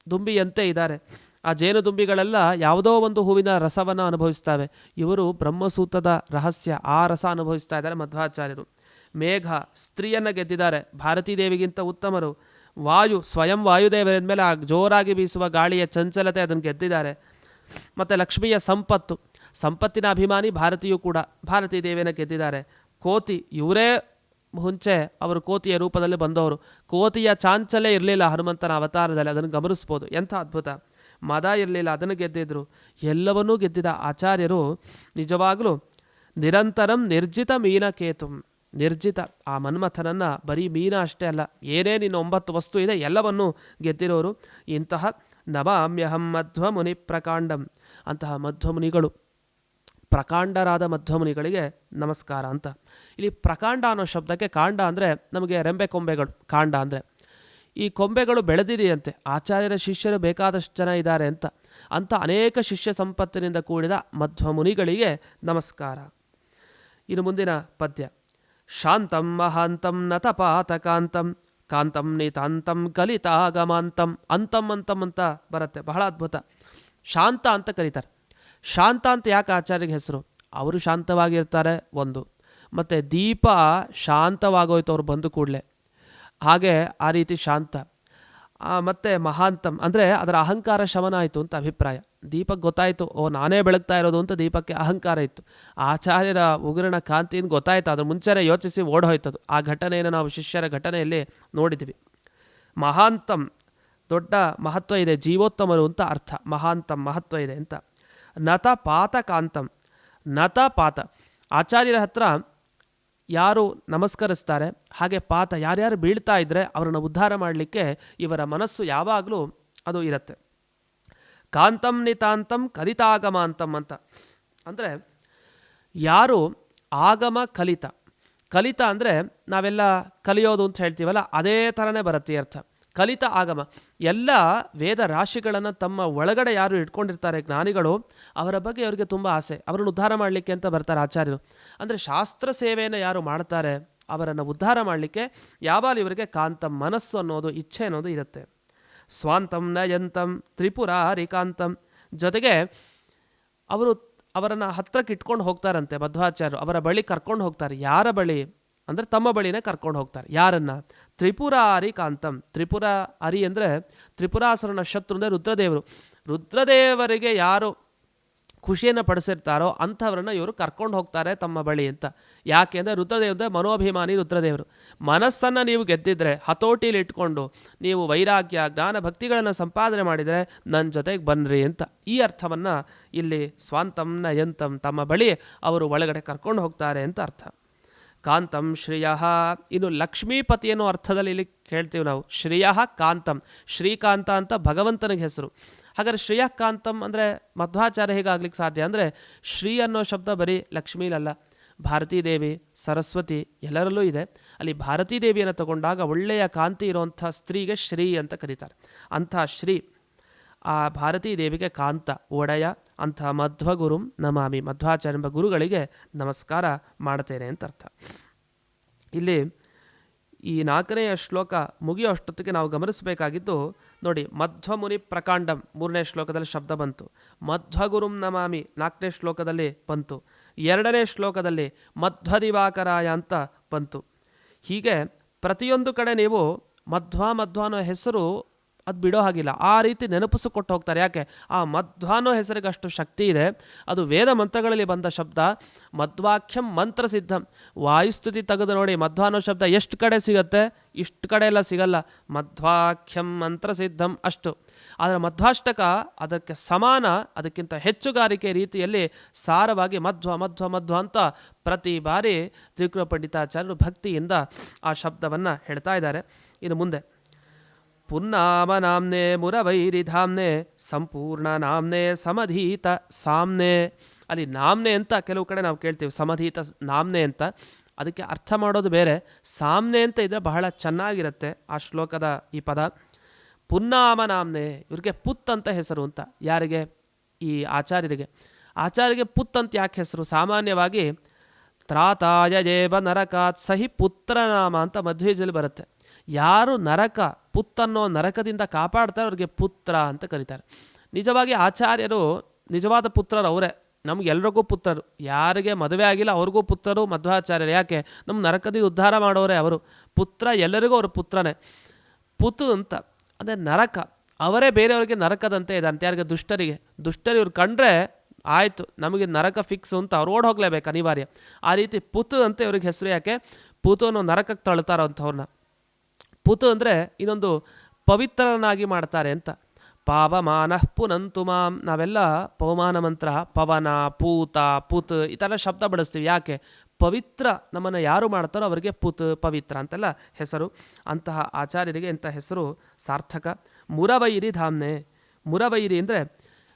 ದುಂಬಿಯಂತೆ ಇದ್ದಾರೆ. ಆ ಜೇನು ದುಂಬಿಗಳೆಲ್ಲ ಯಾವುದೋ ಒಂದು ಹೂವಿನ ರಸವನ್ನು ಅನುಭವಿಸ್ತವೆ. ಇವರು ಬ್ರಹ್ಮಸೂತ್ರದ ರಹಸ್ಯ ಆ ರಸ ಅನುಭವಿಸ್ತಾ ಇದ್ದಾರೆ ಮಧ್ವಾಚಾರ್ಯರು. ಮೇಘ ಸ್ತ್ರೀಯನ್ನು ಗೆದ್ದಿದ್ದಾರೆ. ಭಾರತೀ ದೇವಿಗಿಂತ ಉತ್ತಮರು. ವಾಯು ಸ್ವಯಂ ವಾಯುದೇವರ ಮೇಲೆ ಆ ಜೋರಾಗಿ ಬೀಸುವ ಗಾಳಿಯ ಚಂಚಲತೆ ಅದನ್ನು ಗೆದ್ದಿದ್ದಾರೆ. ಮತ್ತು ಲಕ್ಷ್ಮಿಯ ಸಂಪತ್ತು. ಸಂಪತ್ತಿನ ಅಭಿಮಾನಿ ಭಾರತೀಯು ಕೂಡ ಭಾರತೀ ದೇವಿಯನ್ನು ಗೆದ್ದಿದ್ದಾರೆ. ಕೋತಿ ಇವರೇ ಮುಂಚೆ ಅವರು ಕೋತಿಯ ರೂಪದಲ್ಲಿ ಬಂದವರು. ಕೋತಿಯ ಚಾಂಚಲೇ ಇರಲಿಲ್ಲ ಹನುಮಂತನ ಅವತಾರದಲ್ಲಿ, ಅದನ್ನು ಗಮನಿಸ್ಬೋದು. ಎಂಥ ಅದ್ಭುತ. ಮದ ಇರಲಿಲ್ಲ, ಅದನ್ನು ಗೆದ್ದಿದ್ರು. ಎಲ್ಲವನ್ನೂ ಗೆದ್ದಿದ ಆಚಾರ್ಯರು ನಿಜವಾಗಲೂ ನಿರಂತರಂ ನಿರ್ಜಿತ ಮೀನಕೇತು. ನಿರ್ಜಿತ. ಆ ಮನ್ಮಥನನ್ನು ಬರೀ ಮೀನ ಅಷ್ಟೇ ಅಲ್ಲ, ಏನೇ ನಿನ್ನ ಒಂಬತ್ತು ವಸ್ತು ಇದೆ, ಎಲ್ಲವನ್ನೂ ಗೆದ್ದಿರೋರು ಇಂತಹ ನವಾಮ್ಯಹಂ ಮಧ್ವಮುನಿ ಪ್ರಕಾಂಡಂ. ಅಂತಹ ಮಧ್ವಮುನಿಗಳು ಪ್ರಕಾಂಡರಾದ ಮಧ್ವಮುನಿಗಳಿಗೆ ನಮಸ್ಕಾರ ಅಂತ. ಇಲ್ಲಿ ಪ್ರಕಾಂಡ ಅನ್ನೋ ಶಬ್ದಕ್ಕೆ ಕಾಂಡ ಅಂದರೆ ನಮಗೆ ರೆಂಬೆ ಕೊಂಬೆಗಳು, ಕಾಂಡ ಅಂದರೆ. ಈ ಕೊಂಬೆಗಳು ಬೆಳೆದಿದೆಯಂತೆ, ಆಚಾರ್ಯರ ಶಿಷ್ಯರು ಬೇಕಾದಷ್ಟು ಜನ ಇದ್ದಾರೆ ಅಂತ. ಅಂಥ ಅನೇಕ ಶಿಷ್ಯ ಸಂಪತ್ತಿನಿಂದ ಕೂಡಿದ ಮಧ್ವಮುನಿಗಳಿಗೆ ನಮಸ್ಕಾರ. ಇನ್ನು ಮುಂದಿನ ಪದ್ಯ. ಶಾಂತಂ ಮಹಾಂತಂ ನತಪಾತಕಾಂತಂ ಕಾಂತಂ ನಿತಾಂತಂ ಕಲಿತಾಗಮಾಂತಂ, ಅಂತಂ ಅಂತಂ ಅಂತ ಬರುತ್ತೆ. ಬಹಳ ಅದ್ಭುತ. ಶಾಂತ ಅಂತ ಕರೀತಾರೆ. ಶಾಂತ ಅಂತ ಯಾಕೆ ಆಚಾರ್ಯಗೆ ಹೆಸರು? ಅವರು ಶಾಂತವಾಗಿರ್ತಾರೆ, ಒಂದು. ಮತ್ತು ದೀಪ ಶಾಂತವಾಗೋಯ್ತು, ಅವ್ರು ಬಂದು ಕೂಡಲೇ. ಹಾಗೆ ಆ ರೀತಿ ಶಾಂತ. ಮತ್ತು ಮಹಾಂತಂ. ಅಂದರೆ ಅದರ ಅಹಂಕಾರ ಶಮನ ಆಯಿತು ಅಂತ ಅಭಿಪ್ರಾಯ. ದೀಪಕ್ಕೆ ಗೊತ್ತಾಯಿತು, ಓ, ನಾನೇ ಬೆಳಗ್ತಾ ಇರೋದು ಅಂತ ದೀಪಕ್ಕೆ ಅಹಂಕಾರ ಇತ್ತು. ಆಚಾರ್ಯರ ಉಗುರಿನ ಕಾಂತಿಯಿಂದ ಗೊತ್ತಾಯಿತು, ಅದ್ರ ಮುಂಚೆನೇ ಯೋಚಿಸಿ ಓಡೋಯ್ತದು. ಆ ಘಟನೆಯನ್ನು ನಾವು ಶಿಷ್ಯರ ಘಟನೆಯಲ್ಲಿ ನೋಡಿದ್ವಿ. ಮಹಾಂತಂ, ದೊಡ್ಡ ಮಹತ್ವ ಇದೆ, ಜೀವೋತ್ತಮರು ಅಂತ ಅರ್ಥ. ಮಹಾಂತಂ ಮಹತ್ವ ಇದೆ ಅಂತ. ನತ ಪಾತಕಾಂತಂ ನತ ಪಾತ ಆಚಾರ್ಯರ ಹತ್ರ ಯಾರು ನಮಸ್ಕರಿಸ್ತಾರೆ, ಹಾಗೆ ಪಾತ ಯಾರ್ಯಾರು ಬೀಳ್ತಾ ಇದ್ದರೆ ಅವರನ್ನು ಉದ್ಧಾರ ಮಾಡಲಿಕ್ಕೆ ಇವರ ಮನಸ್ಸು ಯಾವಾಗಲೂ ಅದು ಇರುತ್ತೆ. ಕಾಂತಂ ನಿತಾಂತಂ ಕಲಿತಾಗಮಾಂತಂ ಅಂತ. ಅಂದರೆ ಯಾರು ಆಗಮ ಕಲಿತ. ಕಲಿತ ಅಂದರೆ ನಾವೆಲ್ಲ ಕಲಿಯೋದು ಅಂತ ಹೇಳ್ತೀವಲ್ಲ, ಅದೇ ಥರನೇ ಬರುತ್ತೆ ಅರ್ಥ. ಕಲಿತ ಆಗಮ. ಎಲ್ಲ ವೇದ ರಾಶಿಗಳನ್ನು ತಮ್ಮ ಒಳಗಡೆ ಯಾರು ಇಟ್ಕೊಂಡಿರ್ತಾರೆ ಜ್ಞಾನಿಗಳು, ಅವರ ಬಗ್ಗೆ ಅವರಿಗೆ ತುಂಬ ಆಸೆ. ಅವರನ್ನು ಉದ್ಧಾರ ಮಾಡಲಿಕ್ಕೆ ಅಂತ ಬರ್ತಾರೆ ಆಚಾರ್ಯರು. ಅಂದರೆ ಶಾಸ್ತ್ರ ಸೇವೆಯನ್ನು ಯಾರು ಮಾಡ್ತಾರೆ, ಅವರನ್ನು ಉದ್ಧಾರ ಮಾಡಲಿಕ್ಕೆ ಯಾವಾಗಲೂ ಇವರಿಗೆ ಕಾಂತ ಮನಸ್ಸು ಅನ್ನೋದು, ಇಚ್ಛೆ ಅನ್ನೋದು ಇರುತ್ತೆ. ಸ್ವಾಂತಂ ನಯಂತಂ ತ್ರಿಪುರಾರಿಕಾಂತಂ. ಜೊತೆಗೆ ಅವರು ಅವರನ್ನು ಹತ್ರಕ್ಕೆ ಇಟ್ಕೊಂಡು ಹೋಗ್ತಾರಂತೆ ಮಧ್ವಾಚಾರ್ಯರು ಅವರ ಬಳಿ ಕರ್ಕೊಂಡು ಹೋಗ್ತಾರೆ. ಯಾರ ಬಳಿ? ಅಂದರೆ ತಮ್ಮ ಬಳಿನೇ ಕರ್ಕೊಂಡು ಹೋಗ್ತಾರೆ. ಯಾರನ್ನ? ತ್ರಿಪುರಾರಿ ಕಾಂತಂ. ತ್ರಿಪುರ ಅರಿ ಅಂದರೆ ತ್ರಿಪುರಾಸುರನ ಶತ್ರು ಅಂದರೆ ರುದ್ರದೇವರು. ರುದ್ರದೇವರಿಗೆ ಯಾರು ಖುಷಿಯನ್ನು ಪಡಿಸಿರ್ತಾರೋ ಅಂಥವ್ರನ್ನ ಇವರು ಕರ್ಕೊಂಡು ಹೋಗ್ತಾರೆ ತಮ್ಮ ಬಳಿ ಅಂತ. ಯಾಕೆ ಅಂದರೆ ರುದ್ರದೇವ ಮನೋಭಿಮಾನಿ ರುದ್ರದೇವರು. ಮನಸ್ಸನ್ನು ನೀವು ಗೆದ್ದಿದ್ರೆ, ಹತೋಟಿಲಿ ಇಟ್ಕೊಂಡು ನೀವು ವೈರಾಗ್ಯ, ಜ್ಞಾನ ಭಕ್ತಿಗಳನ್ನು ಸಂಪಾದನೆ ಮಾಡಿದರೆ ನನ್ನ ಜೊತೆಗೆ ಬನ್ನಿರಿ ಅಂತ. ಈ ಅರ್ಥವನ್ನು ಇಲ್ಲಿ ಸ್ವಾಂತಂ ನಯಂತಂ ತಮ್ಮ ಬಳಿ ಅವರು ಒಳಗಡೆ ಕರ್ಕೊಂಡು ಹೋಗ್ತಾರೆ ಅಂತ ಅರ್ಥ. ಕಾಂತಂ ಶ್ರೇಯಃ. ಇನ್ನು ಲಕ್ಷ್ಮೀಪತಿ ಅನ್ನೋ ಅರ್ಥದಲ್ಲಿ ಇಲ್ಲಿ ಕೇಳ್ತೀವಿ ನಾವು. ಶ್ರೇಯಃ ಕಾಂತಂ. ಶ್ರೀಕಾಂತ ಅಂತ ಭಗವಂತನಿಗೆ ಹೆಸರು. ಹಾಗಾದರೆ ಶ್ರೇಯ ಕಾಂತಂ ಅಂದರೆ ಮಧ್ವಾಚಾರ್ಯ ಹೇಗಾಗ್ಲಿಕ್ಕೆ ಸಾಧ್ಯ ಅಂದರೆ ಶ್ರೀ ಅನ್ನೋ ಶಬ್ದ ಬರೀ ಲಕ್ಷ್ಮೀಲಲ್ಲ. ಭಾರತೀ ದೇವಿ ಸರಸ್ವತಿ ಎಲ್ಲರಲ್ಲೂ ಇದೆ. ಅಲ್ಲಿ ಭಾರತೀ ದೇವಿಯನ್ನು ತಗೊಂಡಾಗ ಒಳ್ಳೆಯ ಕಾಂತಿ ಇರುವಂಥ ಸ್ತ್ರೀಗೆ ಶ್ರೀ ಅಂತ ಕರೀತಾರೆ. ಅಂಥ ಶ್ರೀ ಆ ಭಾರತೀ ದೇವಿಗೆ ಕಾಂತ, ಒಡೆಯ ಅಂಥ ಮಧ್ವಗುರುಂ ನಮಾಮಿ ಮಧ್ವಾಚಾರ್ಯ ಎಂಬ ಗುರುಗಳಿಗೆ ನಮಸ್ಕಾರ ಮಾಡ್ತೇನೆ ಅಂತ ಅರ್ಥ. ಇಲ್ಲಿ ಈ ನಾಲ್ಕನೆಯ ಶ್ಲೋಕ ಮುಗಿಯೋ ಅಷ್ಟೊತ್ತಿಗೆ ನಾವು ಗಮನಿಸಬೇಕಾಗಿದ್ದು, ನೋಡಿ, ಮಧ್ವಮುನಿ ಪ್ರಕಾಂಡಂ ಮೂರನೇ ಶ್ಲೋಕದಲ್ಲಿ ಶಬ್ದ ಬಂತು. ಮಧ್ವಗುರುಂ ನಮಾಮಿ ನಾಲ್ಕನೇ ಶ್ಲೋಕದಲ್ಲಿ ಬಂತು. ಎರಡನೇ ಶ್ಲೋಕದಲ್ಲಿ ಮಧ್ವ ದಿವಾಕರಾಯ ಅಂತ ಬಂತು. ಹೀಗೆ ಪ್ರತಿಯೊಂದು ಕಡೆ ನೀವು ಮಧ್ವ ಮಧ್ವ ಅನ್ನೋ ಹೆಸರು ಅದು ಬಿಡೋ ಹಾಗಿಲ್ಲ. ಆ ರೀತಿ ನೆನಪಿಸಿಕೊಟ್ಟು ಹೋಗ್ತಾರೆ. ಯಾಕೆ? ಆ ಮಧ್ವ ಅನ್ನೋ ಹೆಸರಿಗೆ ಅಷ್ಟು ಶಕ್ತಿ ಇದೆ. ಅದು ವೇದ ಮಂತ್ರಗಳಲ್ಲಿ ಬಂದ ಶಬ್ದ. ಮಧ್ವಾಖ್ಯಂ ಮಂತ್ರ ಸಿದ್ಧಂ. ವಾಯುಸ್ತುತಿ ತೆಗೆದು ನೋಡಿ ಮಧ್ವ ಅನ್ನೋ ಶಬ್ದ ಎಷ್ಟು ಕಡೆ ಸಿಗತ್ತೆ? ಇಷ್ಟು ಕಡೆ ಎಲ್ಲ ಸಿಗಲ್ಲ. ಮಧ್ವಾಖ್ಯಂ ಮಂತ್ರ ಸಿದ್ಧಂ ಅಷ್ಟು. ಆದರೆ ಮಧ್ವಾಷ್ಟಕ ಅದಕ್ಕೆ ಸಮಾನ, ಅದಕ್ಕಿಂತ ಹೆಚ್ಚುಗಾರಿಕೆ ರೀತಿಯಲ್ಲಿ ಸಾರವಾಗಿ ಮಧ್ವ ಮಧ್ವ ಮಧ್ವ ಅಂತ ಪ್ರತಿ ಬಾರಿ ತ್ರಿಕುರ ಪಂಡಿತಾಚಾರ್ಯರು ಭಕ್ತಿಯಿಂದ ಆ ಶಬ್ದವನ್ನು ಹೇಳ್ತಾ ಇದ್ದಾರೆ. ಇನ್ನು ಮುಂದೆ. ಪುನ್ನಾಮ ನಾಮ್ನೆ ಮುರವೈರಿಧಾಮ್ನೆ ಸಂಪೂರ್ಣ ನಾಮ್ನೆ ಸಮಧೀತ ಸಾಮ್ನೆ. ಅಲ್ಲಿ ನಾಮ್ನೆ ಅಂತ ಕೆಲವು ಕಡೆ ನಾವು ಕೇಳ್ತೀವಿ, ಸಮಧೀತ ನಾಮ್ನೆ ಅಂತ. ಅದಕ್ಕೆ ಅರ್ಥ ಮಾಡೋದು ಬೇರೆ. ಸಾಮ್ನೆ ಅಂತ ಇದ್ರೆ ಬಹಳ ಚೆನ್ನಾಗಿರುತ್ತೆ ಆ ಶ್ಲೋಕದ ಈ ಪದ. ಪುನ್ನಾಮ ನಾಮ್ನೆ ಇವ್ರಿಗೆ ಪುತ್ ಅಂತ ಹೆಸರು ಅಂತ. ಯಾರಿಗೆ? ಈ ಆಚಾರ್ಯರಿಗೆ. ಆಚಾರ್ಯರಿಗೆ ಪುತ್ ಅಂತ ಯಾಕೆ ಹೆಸರು? ಸಾಮಾನ್ಯವಾಗಿ ತ್ರಾತಾಯ ಜೇಬ ನರಕಾತ್ ಸಹಿ ಪುತ್ರನಾಮ ಅಂತ ಮಧ್ವೇಜಲ್ಲಿ ಬರುತ್ತೆ. ಯಾರು ನರಕ, ಪುತ್ತನ್ನೋ ನರಕದಿಂದ ಕಾಪಾಡ್ತಾರೆ, ಅವ್ರಿಗೆ ಪುತ್ರ ಅಂತ ಕರೀತಾರೆ. ನಿಜವಾಗಿ ಆಚಾರ್ಯರು ನಿಜವಾದ ಪುತ್ರರು ಅವರೇ. ನಮಗೆಲ್ರಿಗೂ ಪುತ್ರರು. ಯಾರಿಗೆ ಮದುವೆ ಆಗಿಲ್ಲ, ಅವ್ರಿಗೂ ಪುತ್ರರು ಮಧ್ವಾಚಾರ್ಯರು. ಯಾಕೆ? ನಮ್ಮ ನರಕದಿಂದ ಉದ್ಧಾರ ಮಾಡೋರೆ ಅವರು. ಪುತ್ರ ಎಲ್ಲರಿಗೂ ಅವ್ರ ಪುತ್ರನೇ. ಪುತು ಅಂತ. ಅಂದರೆ ನರಕ. ಅವರೇ ಬೇರೆಯವರಿಗೆ ನರಕದಂತೆ ಇದೆ ಅಂತ ಯಾರಿಗೆ? ದುಷ್ಟರಿಗೆ. ದುಷ್ಟರು ಇವ್ರು ಕಂಡ್ರೆ ಆಯಿತು, ನಮಗೆ ನರಕ ಫಿಕ್ಸ್ ಅಂತ ಅವ್ರು ಓಡ್ ಹೋಗ್ಲೇಬೇಕು ಅನಿವಾರ್ಯ. ಆ ರೀತಿ ಪುತು ಅಂತ ಇವ್ರಿಗೆ ಹೆಸರು ಯಾಕೆ? ಪುತು ಅನ್ನೋ ನರಕಕ್ಕೆ ತಳ್ತಾರೋ ಅಂಥವ್ರನ್ನ ಪುತು ಅಂದರೆ ಇನ್ನೊಂದು ಪವಿತ್ರನಾಗಿ ಮಾಡ್ತಾರೆ ಅಂತ. ಪಾವಮಾನ ಪುನಂತು ಮಾಂ. ನಾವೆಲ್ಲ ಪವಮಾನ ಮಂತ್ರ, ಪವನ, ಪೂತ, ಪುತ್ ಈ ಥರ ಶಬ್ದ ಬಳಸ್ತೀವಿ. ಯಾಕೆ? ಪವಿತ್ರ ನಮ್ಮನ್ನು ಯಾರು ಮಾಡ್ತಾರೋ ಅವರಿಗೆ ಪುತ್, ಪವಿತ್ರ ಅಂತೆಲ್ಲ ಹೆಸರು. ಅಂತಹ ಆಚಾರ್ಯರಿಗೆ ಇಂಥ ಹೆಸರು ಸಾರ್ಥಕ. ಮುರವೈರಿ ಧಾಮ್ನೆ. ಮುರವೈರಿ ಅಂದರೆ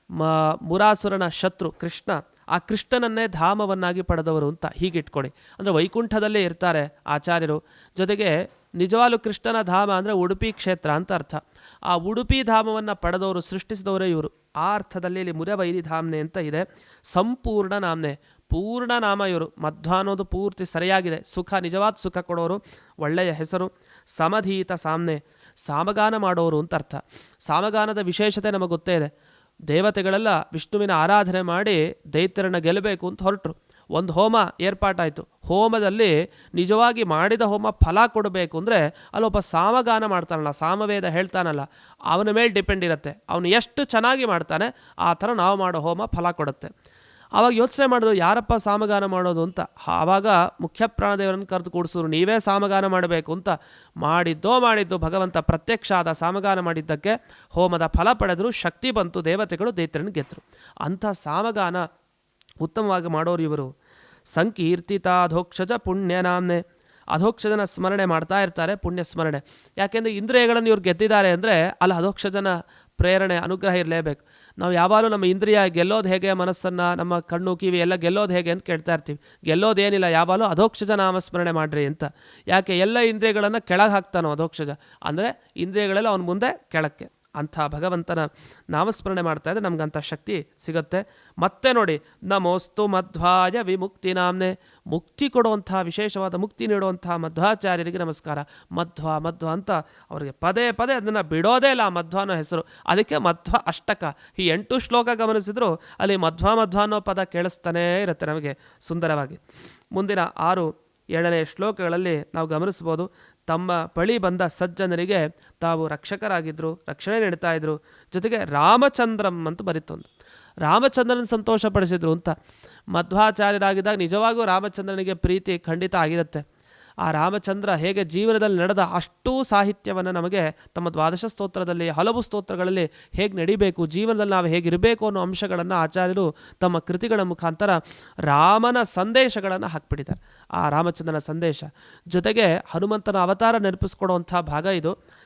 ಮ, ಮುರಾಸುರನ ಶತ್ರು, ಕೃಷ್ಣ. ಆ ಕೃಷ್ಣನನ್ನೇ ಧಾಮವನ್ನಾಗಿ ಪಡೆದವರು ಅಂತ ಹೀಗಿಟ್ಕೊಳ್ಳಿ. ಅಂದರೆ ವೈಕುಂಠದಲ್ಲೇ ಇರ್ತಾರೆ ಆಚಾರ್ಯರು. ಜೊತೆಗೆ ನಿಜವಾಗ್ಲೂ ಕೃಷ್ಣನ ಧಾಮ ಅಂದರೆ ಉಡುಪಿ ಕ್ಷೇತ್ರ ಅಂತ ಅರ್ಥ. ಆ ಉಡುಪಿ ಧಾಮವನ್ನು ಪಡೆದವರು, ಸೃಷ್ಟಿಸಿದವರೇ ಇವರು. ಆ ಅರ್ಥದಲ್ಲಿ ಇಲ್ಲಿ ಮುರವೈರಿ ಧಾಮ್ನೆ ಅಂತ ಇದೆ. ಸಂಪೂರ್ಣ ನಾಮ್ನೆ, ಪೂರ್ಣ ನಾಮ ಇವರು. ಮಧ್ವ ಅನ್ನೋದು ಪೂರ್ತಿ ಸರಿಯಾಗಿದೆ. ಸುಖ, ನಿಜವಾದ ಸುಖ ಕೊಡೋರು, ಒಳ್ಳೆಯ ಹೆಸರು, ಸಮಧೀತ ಸಾಮ್ನೆ, ಸಾಮಗಾನ ಮಾಡೋರು ಅಂತ ಅರ್ಥ. ಸಾಮಗಾನದ ವಿಶೇಷತೆ ನಮಗೆ ಗೊತ್ತೇ ಇದೆ. ದೇವತೆಗಳೆಲ್ಲ ವಿಷ್ಣುವಿನ ಆರಾಧನೆ ಮಾಡಿ ದೈತ್ಯರನ್ನು ಗೆಲ್ಲಬೇಕು ಅಂತ ಹೊರಟರು. ಒಂದು ಹೋಮ ಏರ್ಪಾಟಾಯಿತು. ಹೋಮದಲ್ಲಿ ನಿಜವಾಗಿ ಮಾಡಿದ ಹೋಮ ಫಲ ಕೊಡಬೇಕು ಅಂದರೆ ಅಲ್ಲೊಬ್ಬ ಸಾಮಗಾನ ಮಾಡ್ತಾನಲ್ಲ, ಸಾಮವೇದ ಹೇಳ್ತಾನಲ್ಲ, ಅವನ ಮೇಲೆ ಡಿಪೆಂಡ್ ಇರುತ್ತೆ. ಅವನು ಎಷ್ಟು ಚೆನ್ನಾಗಿ ಮಾಡ್ತಾನೆ, ಆ ಥರ ನಾವು ಮಾಡೋ ಹೋಮ ಫಲ ಕೊಡುತ್ತೆ. ಆವಾಗ ಯೋಚನೆ ಮಾಡಿದ್ರು, ಯಾರಪ್ಪ ಸಾಮಗಾನ ಮಾಡೋದು ಅಂತ. ಆವಾಗ ಮುಖ್ಯ ಪ್ರಾಣದೇವರನ್ನು ಕರೆದು ಕೂಡಿಸಿದ್ರು, ನೀವೇ ಸಾಮಗಾನ ಮಾಡಬೇಕು ಅಂತ. ಮಾಡಿದ್ದೋ ಮಾಡಿದ್ದು ಭಗವಂತ ಪ್ರತ್ಯಕ್ಷ ಆದ ಸಾಮಗಾನ ಮಾಡಿದ್ದಕ್ಕೆ ಹೋಮದ ಫಲ ಪಡೆದರು, ಶಕ್ತಿ ಬಂತು, ದೇವತೆಗಳು ದೈತ್ರನ ಗೆದ್ದರು ಅಂಥ ಸಾಮಗಾನ ಉತ್ತಮವಾಗಿ ಮಾಡೋರು ಇವರು. ಸಂಕೀರ್ತಿತ ಅಧೋಕ್ಷಜ ಪುಣ್ಯನಾಮ್ನೆ ಅಧೋಕ್ಷಜನ ಸ್ಮರಣೆ ಮಾಡ್ತಾ ಇರ್ತಾರೆ, ಪುಣ್ಯ ಸ್ಮರಣೆ. ಯಾಕೆಂದರೆ ಇಂದ್ರಿಯಗಳನ್ನು ಇವ್ರು ಗೆದ್ದಿದ್ದಾರೆ ಅಂದರೆ ಅಲ್ಲಿ ಅಧೋಕ್ಷಜನ ಪ್ರೇರಣೆ, ಅನುಗ್ರಹ ಇರಲೇಬೇಕು. ನಾವು ಯಾವಾಗಲೂ ನಮ್ಮ ಇಂದ್ರಿಯ ಗೆಲ್ಲೋದು ಹೇಗೆ, ಮನಸ್ಸನ್ನು, ನಮ್ಮ ಕಣ್ಣು, ಕಿವಿ ಎಲ್ಲ ಗೆಲ್ಲೋದು ಹೇಗೆ ಅಂತ ಕೇಳ್ತಾ ಇರ್ತೀವಿ. ಗೆಲ್ಲೋದೇನಿಲ್ಲ, ಯಾವಾಗಲೂ ಅಧೋಕ್ಷಜ ನಾಮಸ್ಮರಣೆ ಮಾಡಿರಿ ಅಂತ. ಯಾಕೆ ಎಲ್ಲ ಇಂದ್ರಿಯಗಳನ್ನು ಕೆಳಗೆ ಹಾಕ್ತಾನೋ ಅಧೋಕ್ಷಜ. ಅಂದರೆ ಇಂದ್ರಿಯಗಳೆಲ್ಲ ಅವನ ಮುಂದೆ ಕೆಳಕ್ಕೆ. ಅಂಥ ಭಗವಂತನ ನಾಮಸ್ಮರಣೆ ಮಾಡ್ತಾ ಇದ್ದರೆ ನಮಗಂಥ ಶಕ್ತಿ ಸಿಗುತ್ತೆ. ಮತ್ತೆ ನೋಡಿ, ನಮೋಸ್ತು ಮಧ್ವಾಯ ವಿಮುಕ್ತಿ ನಾಮ್ನೆ. ಮುಕ್ತಿ ಕೊಡುವಂಥ, ವಿಶೇಷವಾದ ಮುಕ್ತಿ ನೀಡುವಂಥ ಮಧ್ವಾಚಾರ್ಯರಿಗೆ ನಮಸ್ಕಾರ. ಮಧ್ವ ಮಧ್ವ ಅಂತ ಅವರಿಗೆ ಪದೇ ಪದೇ ಅದನ್ನು ಬಿಡೋದೇ ಇಲ್ಲ ಮಧ್ವ ಅನ್ನೋ ಹೆಸರು. ಅದಕ್ಕೆ ಮಧ್ವ ಅಷ್ಟಕ. ಈ ಎಂಟು ಶ್ಲೋಕ ಗಮನಿಸಿದ್ರು ಅಲ್ಲಿ ಮಧ್ವ ಮಧ್ವ ಅನ್ನೋ ಪದ ಕೇಳಿಸ್ತಾನೇ ಇರುತ್ತೆ ನಮಗೆ ಸುಂದರವಾಗಿ. ಮುಂದಿನ ಆರು, ಏಳನೇ ಶ್ಲೋಕಗಳಲ್ಲಿ ನಾವು ಗಮನಿಸ್ಬೋದು. ತಮ್ಮ ಬಳಿ ಬಂದ ಸಜ್ಜನರಿಗೆ ತಾವು ರಕ್ಷಕರಾಗಿದ್ದರು ರಕ್ಷಣೆ ನೀಡ್ತಾ ಇದ್ರು. ಜೊತೆಗೆ ರಾಮಚಂದ್ರಂ ಅಂತ ಬರೀತೊಂದು ರಾಮಚಂದ್ರನ ಸಂತೋಷಪಡಿಸಿದ್ರು ಅಂತ. ಮಧ್ವಾಚಾರ್ಯರಾಗಿದ್ದಾಗ ನಿಜವಾಗೂ ರಾಮಚಂದ್ರನಿಗೆ ಪ್ರೀತಿ ಖಂಡಿತ ಆಗಿರುತ್ತೆ. ಆ ರಾಮಚಂದ್ರ ಹೇಗೆ ಜೀವನದಲ್ಲಿ ನಡೆದ ಅಷ್ಟೂ ಸಾಹಿತ್ಯವನ್ನು ನಮಗೆ ತಮ್ಮ ದ್ವಾದಶ ಸ್ತೋತ್ರದಲ್ಲಿ, ಹಲವು ಸ್ತೋತ್ರಗಳಲ್ಲಿ ಹೇಗೆ ನಡಿಬೇಕು, ಜೀವನದಲ್ಲಿ ನಾವು ಹೇಗಿರಬೇಕು ಅನ್ನೋ ಅಂಶಗಳನ್ನು ಆಚಾರ್ಯರು ತಮ್ಮ ಕೃತಿಗಳ ಮುಖಾಂತರ ರಾಮನ ಸಂದೇಶಗಳನ್ನು ಹಾಕ್ಬಿಟ್ಟಿದ್ದಾರೆ. ಆ ರಾಮಚಂದ್ರನ ಸಂದೇಶ. ಜೊತೆಗೆ ಹನುಮಂತನ ಅವತಾರ ನೆನಪಿಸ್ಕೊಡುವಂಥ ಭಾಗ ಇದು.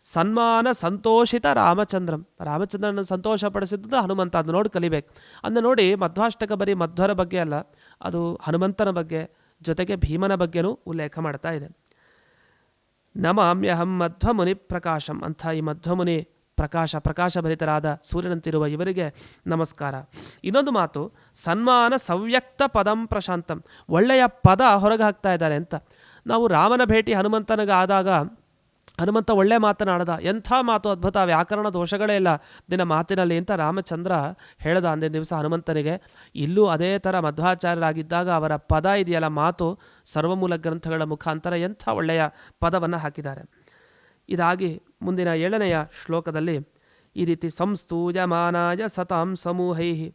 ಸನ್ಮಾನ ಸಂತೋಷಿತ ರಾಮಚಂದ್ರಂ. ರಾಮಚಂದ್ರನ ಸಂತೋಷ ಪಡಿಸಿದ್ದು ಹನುಮಂತ ಅದು ನೋಡಿ ಕಲಿಬೇಕು. ಅದನ್ನ ನೋಡಿ ಮಧ್ವಾಷ್ಟಕ ಬರೀ ಮಧ್ವರ ಬಗ್ಗೆ ಅಲ್ಲ, ಅದು ಹನುಮಂತನ ಬಗ್ಗೆ ಜೊತೆಗೆ ಭೀಮನ ಬಗ್ಗೆನೂ ಉಲ್ಲೇಖ ಮಾಡ್ತಾ ಇದೆ. ನಮಾಮ್ಯಹಂ ಮಧ್ವಮುನಿ ಪ್ರಕಾಶಂ ಅಂಥ ಈ ಮಧ್ವಮುನಿ ಪ್ರಕಾಶ ಪ್ರಕಾಶಭರಿತರಾದ ಸೂರ್ಯನಂತಿರುವ ಇವರಿಗೆ ನಮಸ್ಕಾರ. ಇನ್ನೊಂದು ಮಾತು, ಸನ್ಮಾನ ಸವ್ಯಕ್ತ ಪದಂ ಪ್ರಶಾಂತಂ, ಒಳ್ಳೆಯ ಪದ ಹೊರಗೆ ಹಾಕ್ತಾ ಇದ್ದಾರೆ ಅಂತ. ನಾವು ರಾಮನ ಭೇಟಿ ಹನುಮಂತನಿಗೆ ಆದಾಗ ಹನುಮಂತ ಒಳ್ಳೆ ಮಾತನಾಡದ. ಎಂಥ ಮಾತು ಅದ್ಭುತ, ವ್ಯಾಕರಣ ದೋಷಗಳೇ ಇಲ್ಲ. ದಿನ ಮಾತಿನಲ್ಲಿ ಅಂತ ರಾಮಚಂದ್ರ ಹೇಳ್ದ ಅಂದಿನ ದಿವಸ ಹನುಮಂತನಿಗೆ, ಇಲ್ಲೂ ಅದೇ ಥರ ಮಧ್ವಾಚಾರ್ಯರಾಗಿದ್ದಾಗ ಅವರ ಪದ ಇದೆಯಲ್ಲ ಮಾತು, ಸರ್ವಮೂಲ ಗ್ರಂಥಗಳ ಮುಖಾಂತರ ಎಂಥ ಒಳ್ಳೆಯ ಪದವನ್ನು ಹಾಕಿದ್ದಾರೆ. ಇದಾಗಿ ಮುಂದಿನ ಏಳನೆಯ ಶ್ಲೋಕದಲ್ಲಿ, ಈ ರೀತಿ ಸಂಸ್ತೂಯಮಾನಾಯ ಸತಾಂ ಸಮೂಹೈ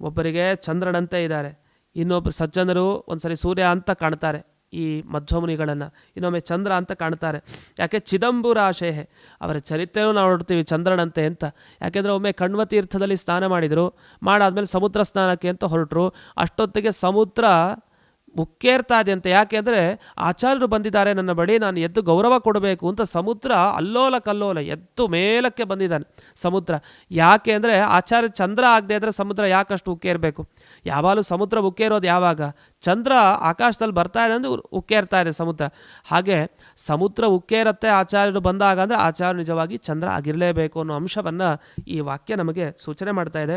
ಒಬ್ಬರಿಗೆ ಚಂದ್ರನಂತೆ ಇದ್ದಾರೆ. ಇನ್ನೊಬ್ಬರು ಸಜ್ಜನರು ಒಂದ್ಸರಿ ಸೂರ್ಯ ಅಂತ ಕಾಣ್ತಾರೆ. ಈ ಮಧ್ವಮುನಿಗಳನ್ನು. ಇನ್ನೊಮ್ಮೆ ಚಂದ್ರ ಅಂತ ಕಾಣ್ತಾರೆ. ಯಾಕೆ? ಚಿದಂಬುರಾಶೇಹೆ ಅವರ ಚರಿತ್ರೆಯೂ ನಾವು ನೋಡ್ತೀವಿ ಚಂದ್ರನಂತೆ ಅಂತ. ಯಾಕೆಂದರೆ ಒಮ್ಮೆ ಕಣ್ವ ತೀರ್ಥದಲ್ಲಿ ಸ್ನಾನ ಮಾಡಿದರು. ಮಾಡಾದಮೇಲೆ ಸಮುದ್ರ ಸ್ನಾನಕ್ಕೆ ಅಂತ ಹೊರಟರು. ಅಷ್ಟೊತ್ತಿಗೆ ಸಮುದ್ರ ಉಕ್ಕೇರ್ತಾ ಇದೆಯಂತೆ ಯಾಕೆ ಅಂದರೆ ಆಚಾರ್ಯರು ಬಂದಿದ್ದಾರೆ, ನನ್ನ ಬಳಿ ನಾನು ಎದ್ದು ಗೌರವ ಕೊಡಬೇಕು ಅಂತ ಸಮುದ್ರ ಅಲ್ಲೋಲ ಕಲ್ಲೋಲ ಎದ್ದು ಮೇಲಕ್ಕೆ ಬಂದಿದ್ದಾನೆ ಸಮುದ್ರ. ಯಾಕೆ ಅಂದರೆ ಆಚಾರ್ಯ ಚಂದ್ರ ಆಗದೆ ಇದ್ದರೆ ಸಮುದ್ರ ಯಾಕಷ್ಟು ಉಕ್ಕೇರಬೇಕು? ಯಾವಾಗಲೂ ಸಮುದ್ರ ಉಕ್ಕೇರೋದು ಯಾವಾಗ? ಚಂದ್ರ ಆಕಾಶದಲ್ಲಿ ಬರ್ತಾ ಇದೆ ಅಂದರೆ ಉಕ್ಕೇರ್ತಾ ಇದೆ ಸಮುದ್ರ. ಹಾಗೆ ಸಮುದ್ರ ಉಕ್ಕೇರತ್ತೆ ಆಚಾರ್ಯರು ಬಂದಾಗ ಅಂದರೆ ಆಚಾರ್ಯ ನಿಜವಾಗಿ ಚಂದ್ರ ಆಗಿರಲೇಬೇಕು ಅನ್ನೋ ಅಂಶವನ್ನು ಈ ವಾಕ್ಯ ನಮಗೆ ಸೂಚನೆ ಮಾಡ್ತಾ ಇದೆ.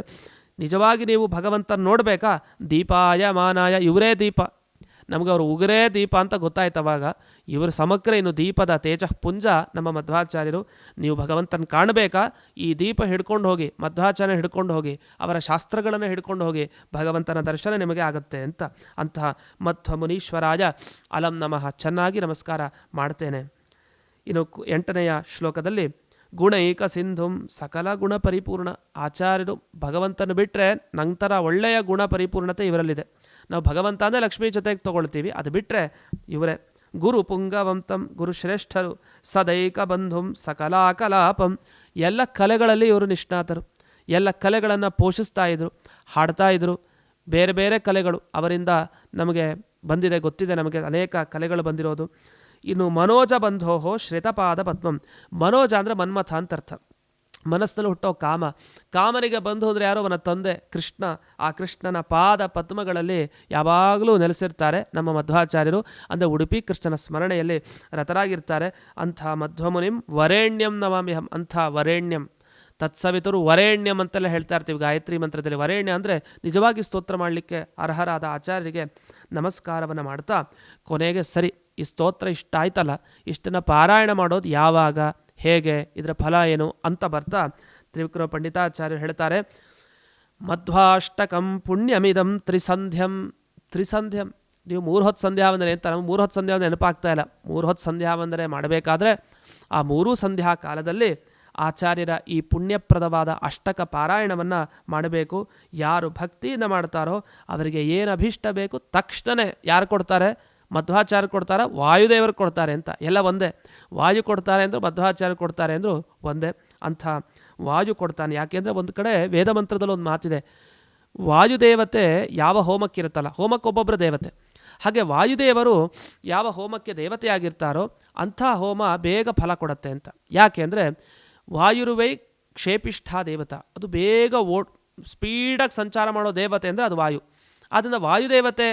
ನಿಜವಾಗಿ ನೀವು ಭಗವಂತನ ನೋಡಬೇಕಾ? ದೀಪಾಯ ಮಾನಾಯ ಇವರೇ ದೀಪ. ನಮಗೆ ಅವರು ಉಗುರೇ ದೀಪ ಅಂತ ಗೊತ್ತಾಯ್ತು ಅವಾಗ ಇವರು ಸಮಗ್ರ ಇನ್ನು ದೀಪದ ತೇಜ ಪುಂಜ ನಮ್ಮ ಮಧ್ವಾಚಾರ್ಯರು. ನೀವು ಭಗವಂತನ ಕಾಣಬೇಕಾ? ಈ ದೀಪ ಹಿಡ್ಕೊಂಡು ಹೋಗಿ ಮಧ್ವಾಚಾರ್ಯ ಹಿಡ್ಕೊಂಡು ಹೋಗಿ, ಅವರ ಶಾಸ್ತ್ರಗಳನ್ನು ಹಿಡ್ಕೊಂಡು ಹೋಗಿ ಭಗವಂತನ ದರ್ಶನ ನಿಮಗೆ ಆಗುತ್ತೆ ಅಂತ. ಅಂತಹ ಮಧ್ವ ಮುನೀಶ್ವರಾಯ ಅಲಂ ನಮಃ. ಚೆನ್ನಾಗಿ ನಮಸ್ಕಾರ ಮಾಡ್ತೇನೆ. ಇನ್ನು ಎಂಟನೆಯ ಶ್ಲೋಕದಲ್ಲಿ, ಗುಣ ಏಕ ಸಿಂಧುಂ ಸಕಲ ಗುಣ ಪರಿಪೂರ್ಣ. ಆಚಾರ್ಯರು ಭಗವಂತನ ಬಿಟ್ಟರೆ ನಂತರ ಒಳ್ಳೆಯ ಗುಣ ಪರಿಪೂರ್ಣತೆ ಇವರಲ್ಲಿದೆ. ನಾವು ಭಗವಂತ ಅಂದರೆ ಲಕ್ಷ್ಮೀ ಜೊತೆಗೆ ತೊಗೊಳ್ತೀವಿ. ಅದು ಬಿಟ್ಟರೆ ಇವರೇ, ಗುರು ಪುಂಗವಂತಂ, ಗುರು ಶ್ರೇಷ್ಠರು, ಸದೈಕ ಬಂಧುಂ, ಸಕಲಾ ಕಲಾಪಂ, ಎಲ್ಲ ಕಲೆಗಳಲ್ಲಿ ಇವರು ನಿಷ್ಣಾತರು. ಎಲ್ಲ ಕಲೆಗಳನ್ನು ಪೋಷಿಸ್ತಾ ಇದ್ರು, ಹಾಡ್ತಾ ಇದ್ರು. ಬೇರೆ ಬೇರೆ ಕಲೆಗಳು ಅವರಿಂದ ನಮಗೆ ಬಂದಿದೆ, ಗೊತ್ತಿದೆ. ನಮಗೆ ಅನೇಕ ಕಲೆಗಳು ಬಂದಿರೋದು. ಇನ್ನು ಮನೋಜ ಬಂಧೋಹೋ ಶ್ವೇತಪಾದ ಪದ್ಮಂ. ಮನೋಜ ಅಂದರೆ ಮನ್ಮಥ ಅಂತ ಅರ್ಥ ಮನಸ್ಸಲ್ಲಿ ಹುಟ್ಟೋ ಕಾಮ. ಕಾಮನಿಗೆ ಬಂದು ಹೋದರೆ ಯಾರೋ ಅವನ ತಂದೆ ಕೃಷ್ಣ. ಆ ಕೃಷ್ಣನ ಪಾದ ಪದ್ಮಗಳಲ್ಲಿ ಯಾವಾಗಲೂ ನೆಲೆಸಿರ್ತಾರೆ ನಮ್ಮ ಮಧ್ವಾಚಾರ್ಯರು. ಅಂದರೆ ಉಡುಪಿ ಕೃಷ್ಣನ ಸ್ಮರಣೆಯಲ್ಲಿ ರಥರಾಗಿರ್ತಾರೆ. ಅಂಥ ಮಧ್ವಮುನಿಂ ವರೇಣ್ಯಂ ಹಂ, ಅಂಥ ವರೇಣ್ಯಂ. ತತ್ಸವಿತರು ವರೇಣ್ಯಂ ಅಂತೆಲ್ಲ ಹೇಳ್ತಾ ಇರ್ತೀವಿ ಗಾಯತ್ರಿ ಮಂತ್ರದಲ್ಲಿ. ವರೇಣ್ಯ ಅಂದರೆ ನಿಜವಾಗಿ ಸ್ತೋತ್ರ ಮಾಡಲಿಕ್ಕೆ ಅರ್ಹರಾದ ಆಚಾರ್ಯರಿಗೆ ನಮಸ್ಕಾರವನ್ನು ಮಾಡ್ತಾ ಕೊನೆಗೆ ಸರಿ, ಈ ಸ್ತೋತ್ರ ಇಷ್ಟ ಆಯ್ತಲ್ಲ ಇಷ್ಟನ್ನು ಪಾರಾಯಣ ಮಾಡೋದು ಯಾವಾಗ? ಹೇಗೆ, ಇದರ ಫಲ ಏನು ಅಂತ ಬರ್ತಾ ತ್ರಿವಿಕ್ರಮ ಪಂಡಿತಾಚಾರ್ಯರು ಹೇಳ್ತಾರೆ. ಮಧ್ವಾಷ್ಟಕಂ ಪುಣ್ಯಮಿದಂ ತ್ರಿಸಂಧ್ಯಂ ತ್ರಿಸಂಧ್ಯಂ, ನೀವು ಮೂರು ಹೊತ್ತು ಸಂಧ್ಯಾ ವಂದನೆ ಅಂತ ನಮ್ಗೆ ಮೂರು ಹೊತ್ತು ಸಂಧ್ಯಾ ನೆನಪಾಗ್ತಾ ಇಲ್ಲ. ಮೂರು ಹೊತ್ತು ಸಂಧ್ಯಾ ವಂದನೆ ಮಾಡಬೇಕಾದ್ರೆ ಆ ಮೂರೂ ಸಂಧ್ಯಾ ಕಾಲದಲ್ಲಿ ಆಚಾರ್ಯರ ಈ ಪುಣ್ಯಪ್ರದವಾದ ಅಷ್ಟಕ ಪಾರಾಯಣವನ್ನು ಮಾಡಬೇಕು. ಯಾರು ಭಕ್ತಿಯಿಂದ ಮಾಡ್ತಾರೋ ಅವರಿಗೆ ಏನು ಅಭೀಷ್ಟ ಬೇಕು? ತಕ್ಷಣ ಯಾರು ಕೊಡ್ತಾರೆ? ಮಧ್ವಾಚಾರ್ಯ ಕೊಡ್ತಾರೆ, ವಾಯುದೇವರು ಕೊಡ್ತಾರೆ ಅಂತ. ಎಲ್ಲ ಒಂದೇ. ವಾಯು ಕೊಡ್ತಾರೆ ಅಂದರು ಮಧ್ವಾಚಾರ್ಯ ಕೊಡ್ತಾರೆ ಅಂದರು ಒಂದೇ. ಅಂಥ ವಾಯು ಕೊಡ್ತಾನೆ. ಯಾಕೆಂದರೆ ಒಂದು ಕಡೆ ವೇದ ಮಂತ್ರದಲ್ಲಿ ಒಂದು ಮಾತಿದೆ. ವಾಯುದೇವತೆ ಯಾವ ಹೋಮಕ್ಕಿರುತ್ತಲ್ಲ, ಹೋಮಕ್ಕೆ ಒಬ್ಬೊಬ್ಬರ ದೇವತೆ. ಹಾಗೆ ವಾಯುದೇವರು ಯಾವ ಹೋಮಕ್ಕೆ ದೇವತೆಯಾಗಿರ್ತಾರೋ ಅಂಥ ಹೋಮ ಬೇಗ ಫಲ ಕೊಡುತ್ತೆ ಅಂತ. ಯಾಕೆ ಅಂದರೆ ವಾಯುರುವೈ ಕ್ಷೇಪಿಷ್ಠಾ ದೇವತ. ಅದು ಬೇಗ ಓಡ್, ಸ್ಪೀಡಾಗಿ ಸಂಚಾರ ಮಾಡೋ ದೇವತೆ ಅಂದರೆ ಅದು ವಾಯು. ಆದ್ದರಿಂದ ವಾಯುದೇವತೆ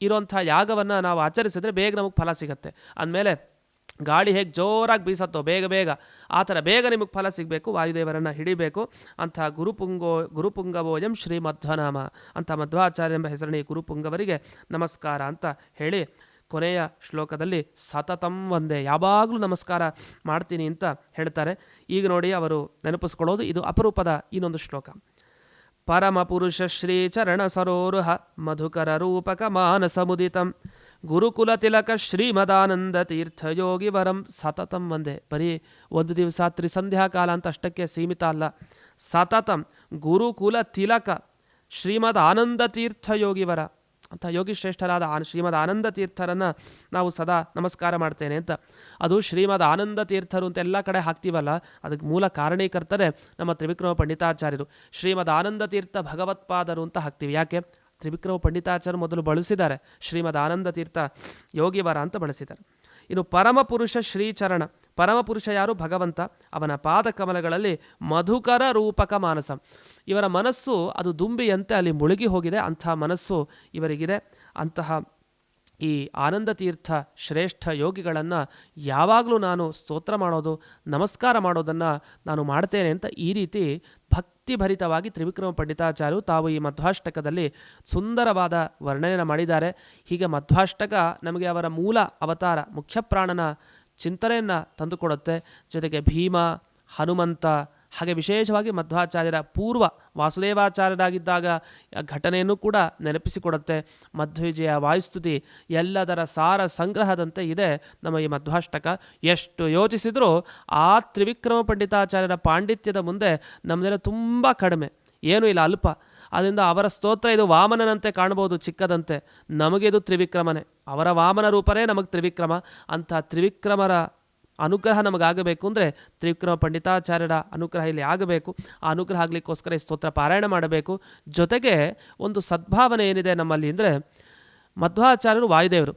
ಇರೋಂಥ ಯಾಗವನ್ನು ನಾವು ಆಚರಿಸಿದ್ರೆ ಬೇಗ ನಮಗೆ ಫಲ ಸಿಗುತ್ತೆ. ಅಂದಮೇಲೆ ಗಾಳಿ ಹೇಗೆ ಜೋರಾಗಿ ಬೀಸತ್ತೋ ಬೇಗ ಬೇಗ ಆ ಥರ ಬೇಗ ನಿಮಗೆ ಫಲ ಸಿಗಬೇಕು, ವಾಯುದೇವರನ್ನು ಹಿಡಿಬೇಕು. ಅಂಥ ಗುರುಪುಂಗೋ ಗುರುಪುಂಗವೋಯಂ ಶ್ರೀ ಮಧ್ವನಾಮ ಅಂತ ಮಧ್ವಾಚಾರ್ಯ ಎಂಬ ಹೆಸರಿನ ಈ ಗುರುಪುಂಗವರಿಗೆ ನಮಸ್ಕಾರ ಅಂತ ಹೇಳಿ ಕೊನೆಯ ಶ್ಲೋಕದಲ್ಲಿ ಸತತಂ ಒಂದೇ ಯಾವಾಗಲೂ ನಮಸ್ಕಾರ ಮಾಡ್ತೀನಿ ಅಂತ ಹೇಳ್ತಾರೆ. ಈಗ ನೋಡಿ ಅವರು ನೆನಪಿಸ್ಕೊಳ್ಳೋದು ಇದು ಅಪರೂಪದ ಇನ್ನೊಂದು ಶ್ಲೋಕ. ಪರಮಪುರುಷ ಶ್ರೀ ಚರಣ ಸರೋರುಹ ಮಧುಕರ ರೂಪಕ ಮಾನಸ ಮುದಿತಂ ಗುರುಕುಲ ತಿಲಕ ಶ್ರೀಮದಾನಂದ ತೀರ್ಥ ಯೋಗಿ ವರಂ ಸತತಂ ಒಂದೇ. ಬರೀ ಒಂದು ದಿವಸ ತ್ರಿಸಂಧ್ಯಾಕಾಲ ಅಂತ ಅಷ್ಟಕ್ಕೆ ಸೀಮಿತ ಅಲ್ಲ. ಸತತಂ ಗುರುಕುಲ ತಿಲಕ ಶ್ರೀಮದ್ ಆನಂದ ತೀರ್ಥ ಯೋಗಿ ವರ ಅಂತ ಯೋಗಿ ಶ್ರೇಷ್ಠರಾದ ಆ ಶ್ರೀಮದ್ ಆನಂದ ತೀರ್ಥರನ್ನು ನಾವು ಸದಾ ನಮಸ್ಕಾರ ಮಾಡ್ತೇನೆ ಅಂತ. ಅದು ಶ್ರೀಮದ್ ಆನಂದ ತೀರ್ಥರು ಅಂತ ಎಲ್ಲ ಕಡೆ ಹಾಕ್ತೀವಲ್ಲ, ಅದಕ್ಕೆ ಮೂಲ ಕಾರಣೀಕರ್ತರೆ ನಮ್ಮ ತ್ರಿವಿಕ್ರಮ ಪಂಡಿತಾಚಾರ್ಯರು. ಶ್ರೀಮದ್ ಆನಂದ ತೀರ್ಥ ಭಗವತ್ಪಾದರು ಅಂತ ಹಾಕ್ತೀವಿ. ಯಾಕೆ? ತ್ರಿವಿಕ್ರಮ ಪಂಡಿತಾಚಾರ್ಯ ಮೊದಲು ಬಳಸಿದ್ದಾರೆ. ಶ್ರೀಮದ್ ಆನಂದ ತೀರ್ಥ ಯೋಗಿವರ ಅಂತ ಬಳಸಿದ್ದಾರೆ. ಇನ್ನು ಪರಮಪುರುಷ ಶ್ರೀಚರಣ. ಪರಮಪುರುಷ ಯಾರು? ಭಗವಂತ. ಅವನ ಪಾದಕಮಲಗಳಲ್ಲಿ ಮಧುಕರ ರೂಪಕ ಮಾನಸ. ಇವರ ಮನಸ್ಸು ಅದು ದುಂಬಿಯಂತೆ ಅಲ್ಲಿ ಮುಳುಗಿ ಹೋಗಿದೆ. ಅಂತಹ ಮನಸ್ಸು ಇವರಿಗಿದೆ. ಅಂತಹ ಈ ಆನಂದ ತೀರ್ಥ ಶ್ರೇಷ್ಠ ಯೋಗಿಗಳನ್ನು ಯಾವಾಗಲೂ ನಾನು ಸ್ತೋತ್ರ ಮಾಡೋದು, ನಮಸ್ಕಾರ ಮಾಡೋದನ್ನು ನಾನು ಮಾಡ್ತೇನೆ ಅಂತ ಈ ರೀತಿ ಭಕ್ತಿಭರಿತವಾಗಿ ತ್ರಿವಿಕ್ರಮ ಪಂಡಿತಾಚಾರ್ಯರು ತಾವು ಈ ಮಧ್ವಾಷ್ಟಕದಲ್ಲಿ ಸುಂದರವಾದ ವರ್ಣನೆಯನ್ನು ಮಾಡಿದ್ದಾರೆ. ಹೀಗೆ ಮಧ್ವಾಷ್ಟಕ ನಮಗೆ ಅವರ ಮೂಲ ಅವತಾರ ಮುಖ್ಯ ಪ್ರಾಣನ ಚಿಂತನೆಯನ್ನು ತಂದುಕೊಡುತ್ತೆ. ಜೊತೆಗೆ ಭೀಮ, ಹನುಮಂತ ಹಾಗೆ ವಿಶೇಷವಾಗಿ ಮಧ್ವಾಚಾರ್ಯರ ಪೂರ್ವ ವಾಸುದೇವಾಚಾರ್ಯರಾಗಿದ್ದಾಗ ಘಟನೆಯನ್ನು ಕೂಡ ನೆನಪಿಸಿಕೊಡುತ್ತೆ. ಮಧ್ವಿಜಯ ವಾಯುಸ್ತುತಿ ಎಲ್ಲದರ ಸಾರ ಸಂಗ್ರಹದಂತೆ ಇದೆ. ನಮ್ಮ ಈ ಮಧ್ವಾಷ್ಟಕ ಎಷ್ಟು ಯೋಚಿಸಿದರೂ ಆ ತ್ರಿವಿಕ್ರಮ ಪಂಡಿತಾಚಾರ್ಯರ ಪಾಂಡಿತ್ಯದ ಮುಂದೆ ನಮ್ಮದೆಲ್ಲ ತುಂಬ ಕಡಿಮೆ. ಏನೂ ಇಲ್ಲ, ಅಲ್ಪ. ಅದರಿಂದ ಅವರ ಸ್ತೋತ್ರ ಇದು ವಾಮನನಂತೆ ಕಾಣ್ಬೋದು ಚಿಕ್ಕದಂತೆ. ನಮಗೆ ಇದು ತ್ರಿವಿಕ್ರಮನೇ. ಅವರ ವಾಮನ ರೂಪನೇ ನಮಗೆ ತ್ರಿವಿಕ್ರಮ. ಅಂಥ ತ್ರಿವಿಕ್ರಮರ ಅನುಗ್ರಹ ನಮಗಾಗಬೇಕು ಅಂದರೆ ತ್ರಿವಿಕ್ರಮ ಪಂಡಿತಾಚಾರ್ಯರ ಅನುಗ್ರಹ ಇಲ್ಲಿ ಆಗಬೇಕು. ಆ ಅನುಗ್ರಹ ಆಗಲಿಕ್ಕೋಸ್ಕರ ಈ ಸ್ತೋತ್ರ ಪಾರಾಯಣ ಮಾಡಬೇಕು. ಜೊತೆಗೆ ಒಂದು ಸದ್ಭಾವನೆ ಏನಿದೆ ನಮ್ಮಲ್ಲಿ ಅಂದರೆ ಮಧ್ವಾಚಾರ್ಯರು ವಾಯುದೇವರು.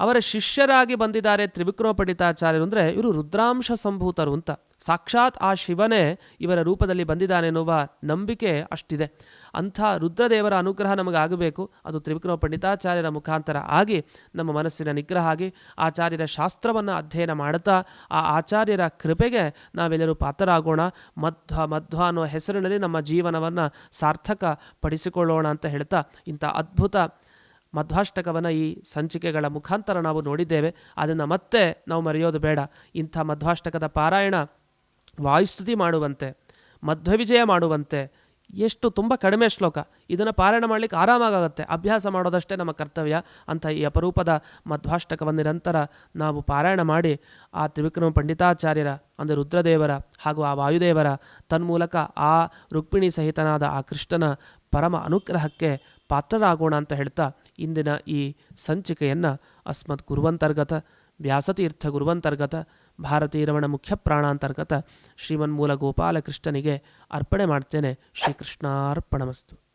ಅವರ ಶಿಷ್ಯರಾಗಿ ಬಂದಿದ್ದಾರೆ ತ್ರಿವಿಕ್ರಮ ಪಂಡಿತಾಚಾರ್ಯರು ಅಂದರೆ ಇವರು ರುದ್ರಾಂಶ ಸಂಭೂತರು ಅಂತ. ಸಾಕ್ಷಾತ್ ಆ ಶಿವನೇ ಇವರ ರೂಪದಲ್ಲಿ ಬಂದಿದ್ದಾನೆ ಎನ್ನುವ ನಂಬಿಕೆ ಅಷ್ಟಿದೆ. ಅಂಥ ರುದ್ರದೇವರ ಅನುಗ್ರಹ ನಮಗಾಗಬೇಕು. ಅದು ತ್ರಿವಿಕ್ರಮ ಪಂಡಿತಾಚಾರ್ಯರ ಮುಖಾಂತರ ಆಗಿ ನಮ್ಮ ಮನಸ್ಸಿನ ನಿಗ್ರಹ ಆಗಿ ಆಚಾರ್ಯರ ಶಾಸ್ತ್ರವನ್ನು ಅಧ್ಯಯನ ಮಾಡುತ್ತಾ ಆ ಆಚಾರ್ಯರ ಕೃಪೆಗೆ ನಾವೆಲ್ಲರೂ ಪಾತ್ರರಾಗೋಣ. ಮಧ್ವ ಮಧ್ವ ಅನ್ನೋ ಹೆಸರಿನಲ್ಲಿ ನಮ್ಮ ಜೀವನವನ್ನು ಸಾರ್ಥಕ ಪಡಿಸಿಕೊಳ್ಳೋಣ ಅಂತ ಹೇಳ್ತಾ ಇಂಥ ಅದ್ಭುತ ಮಧ್ವಾಷ್ಟಕವನ್ನು ಈ ಸಂಚಿಕೆಗಳ ಮುಖಾಂತರ ನಾವು ನೋಡಿದ್ದೇವೆ. ಅದನ್ನು ಮತ್ತೆ ನಾವು ಮರೆಯೋದು ಬೇಡ. ಇಂಥ ಮಧ್ವಾಷ್ಟಕದ ಪಾರಾಯಣ ವಾಯುಸ್ತುತಿ ಮಾಡುವಂತೆ, ಮಧ್ವವಿಜಯ ಮಾಡುವಂತೆ, ಎಷ್ಟು ತುಂಬ ಕಡಿಮೆ ಶ್ಲೋಕ. ಇದನ್ನು ಪಾರಾಯಣ ಮಾಡಲಿಕ್ಕೆ ಆರಾಮಾಗುತ್ತೆ. ಅಭ್ಯಾಸ ಮಾಡೋದಷ್ಟೇ ನಮ್ಮ ಕರ್ತವ್ಯ. ಅಂತ ಈ ಅಪರೂಪದ ಮಧ್ವಾಷ್ಟಕವನ್ನು ನಿರಂತರ ನಾವು ಪಾರಾಯಣ ಮಾಡಿ, ಆ ತ್ರಿವಿಕ್ರಮ ಪಂಡಿತಾಚಾರ್ಯರ, ಅಂದರೆ ರುದ್ರದೇವರ ಹಾಗೂ ಆ ವಾಯುದೇವರ ತನ್ಮೂಲಕ ಆ ರುಕ್ಮಿಣಿ ಸಹಿತನಾದ ಆ ಕೃಷ್ಣನ ಪರಮ ಅನುಗ್ರಹಕ್ಕೆ ಪಾತ್ರರಾಗೋಣ ಅಂತ ಹೇಳ್ತಾ ಇಂದಿನ ಈ ಸಂಚಿಕೆಯನ್ನು ಅಸ್ಮತ್ ಗುರುವಂತರ್ಗತ, ವ್ಯಾಸತೀರ್ಥ ಗುರುವಂತರ್ಗತ ಭಾರತೀರಮಣ ಮುಖ್ಯ ಪ್ರಾಣಾಂತರ್ಗತ ಶ್ರೀಮನ್ಮೂಲ ಗೋಪಾಲಕೃಷ್ಣನಿಗೆ ಅರ್ಪಣೆ ಮಾಡ್ತೇನೆ. ಶ್ರೀಕೃಷ್ಣಾರ್ಪಣಮಸ್ತು.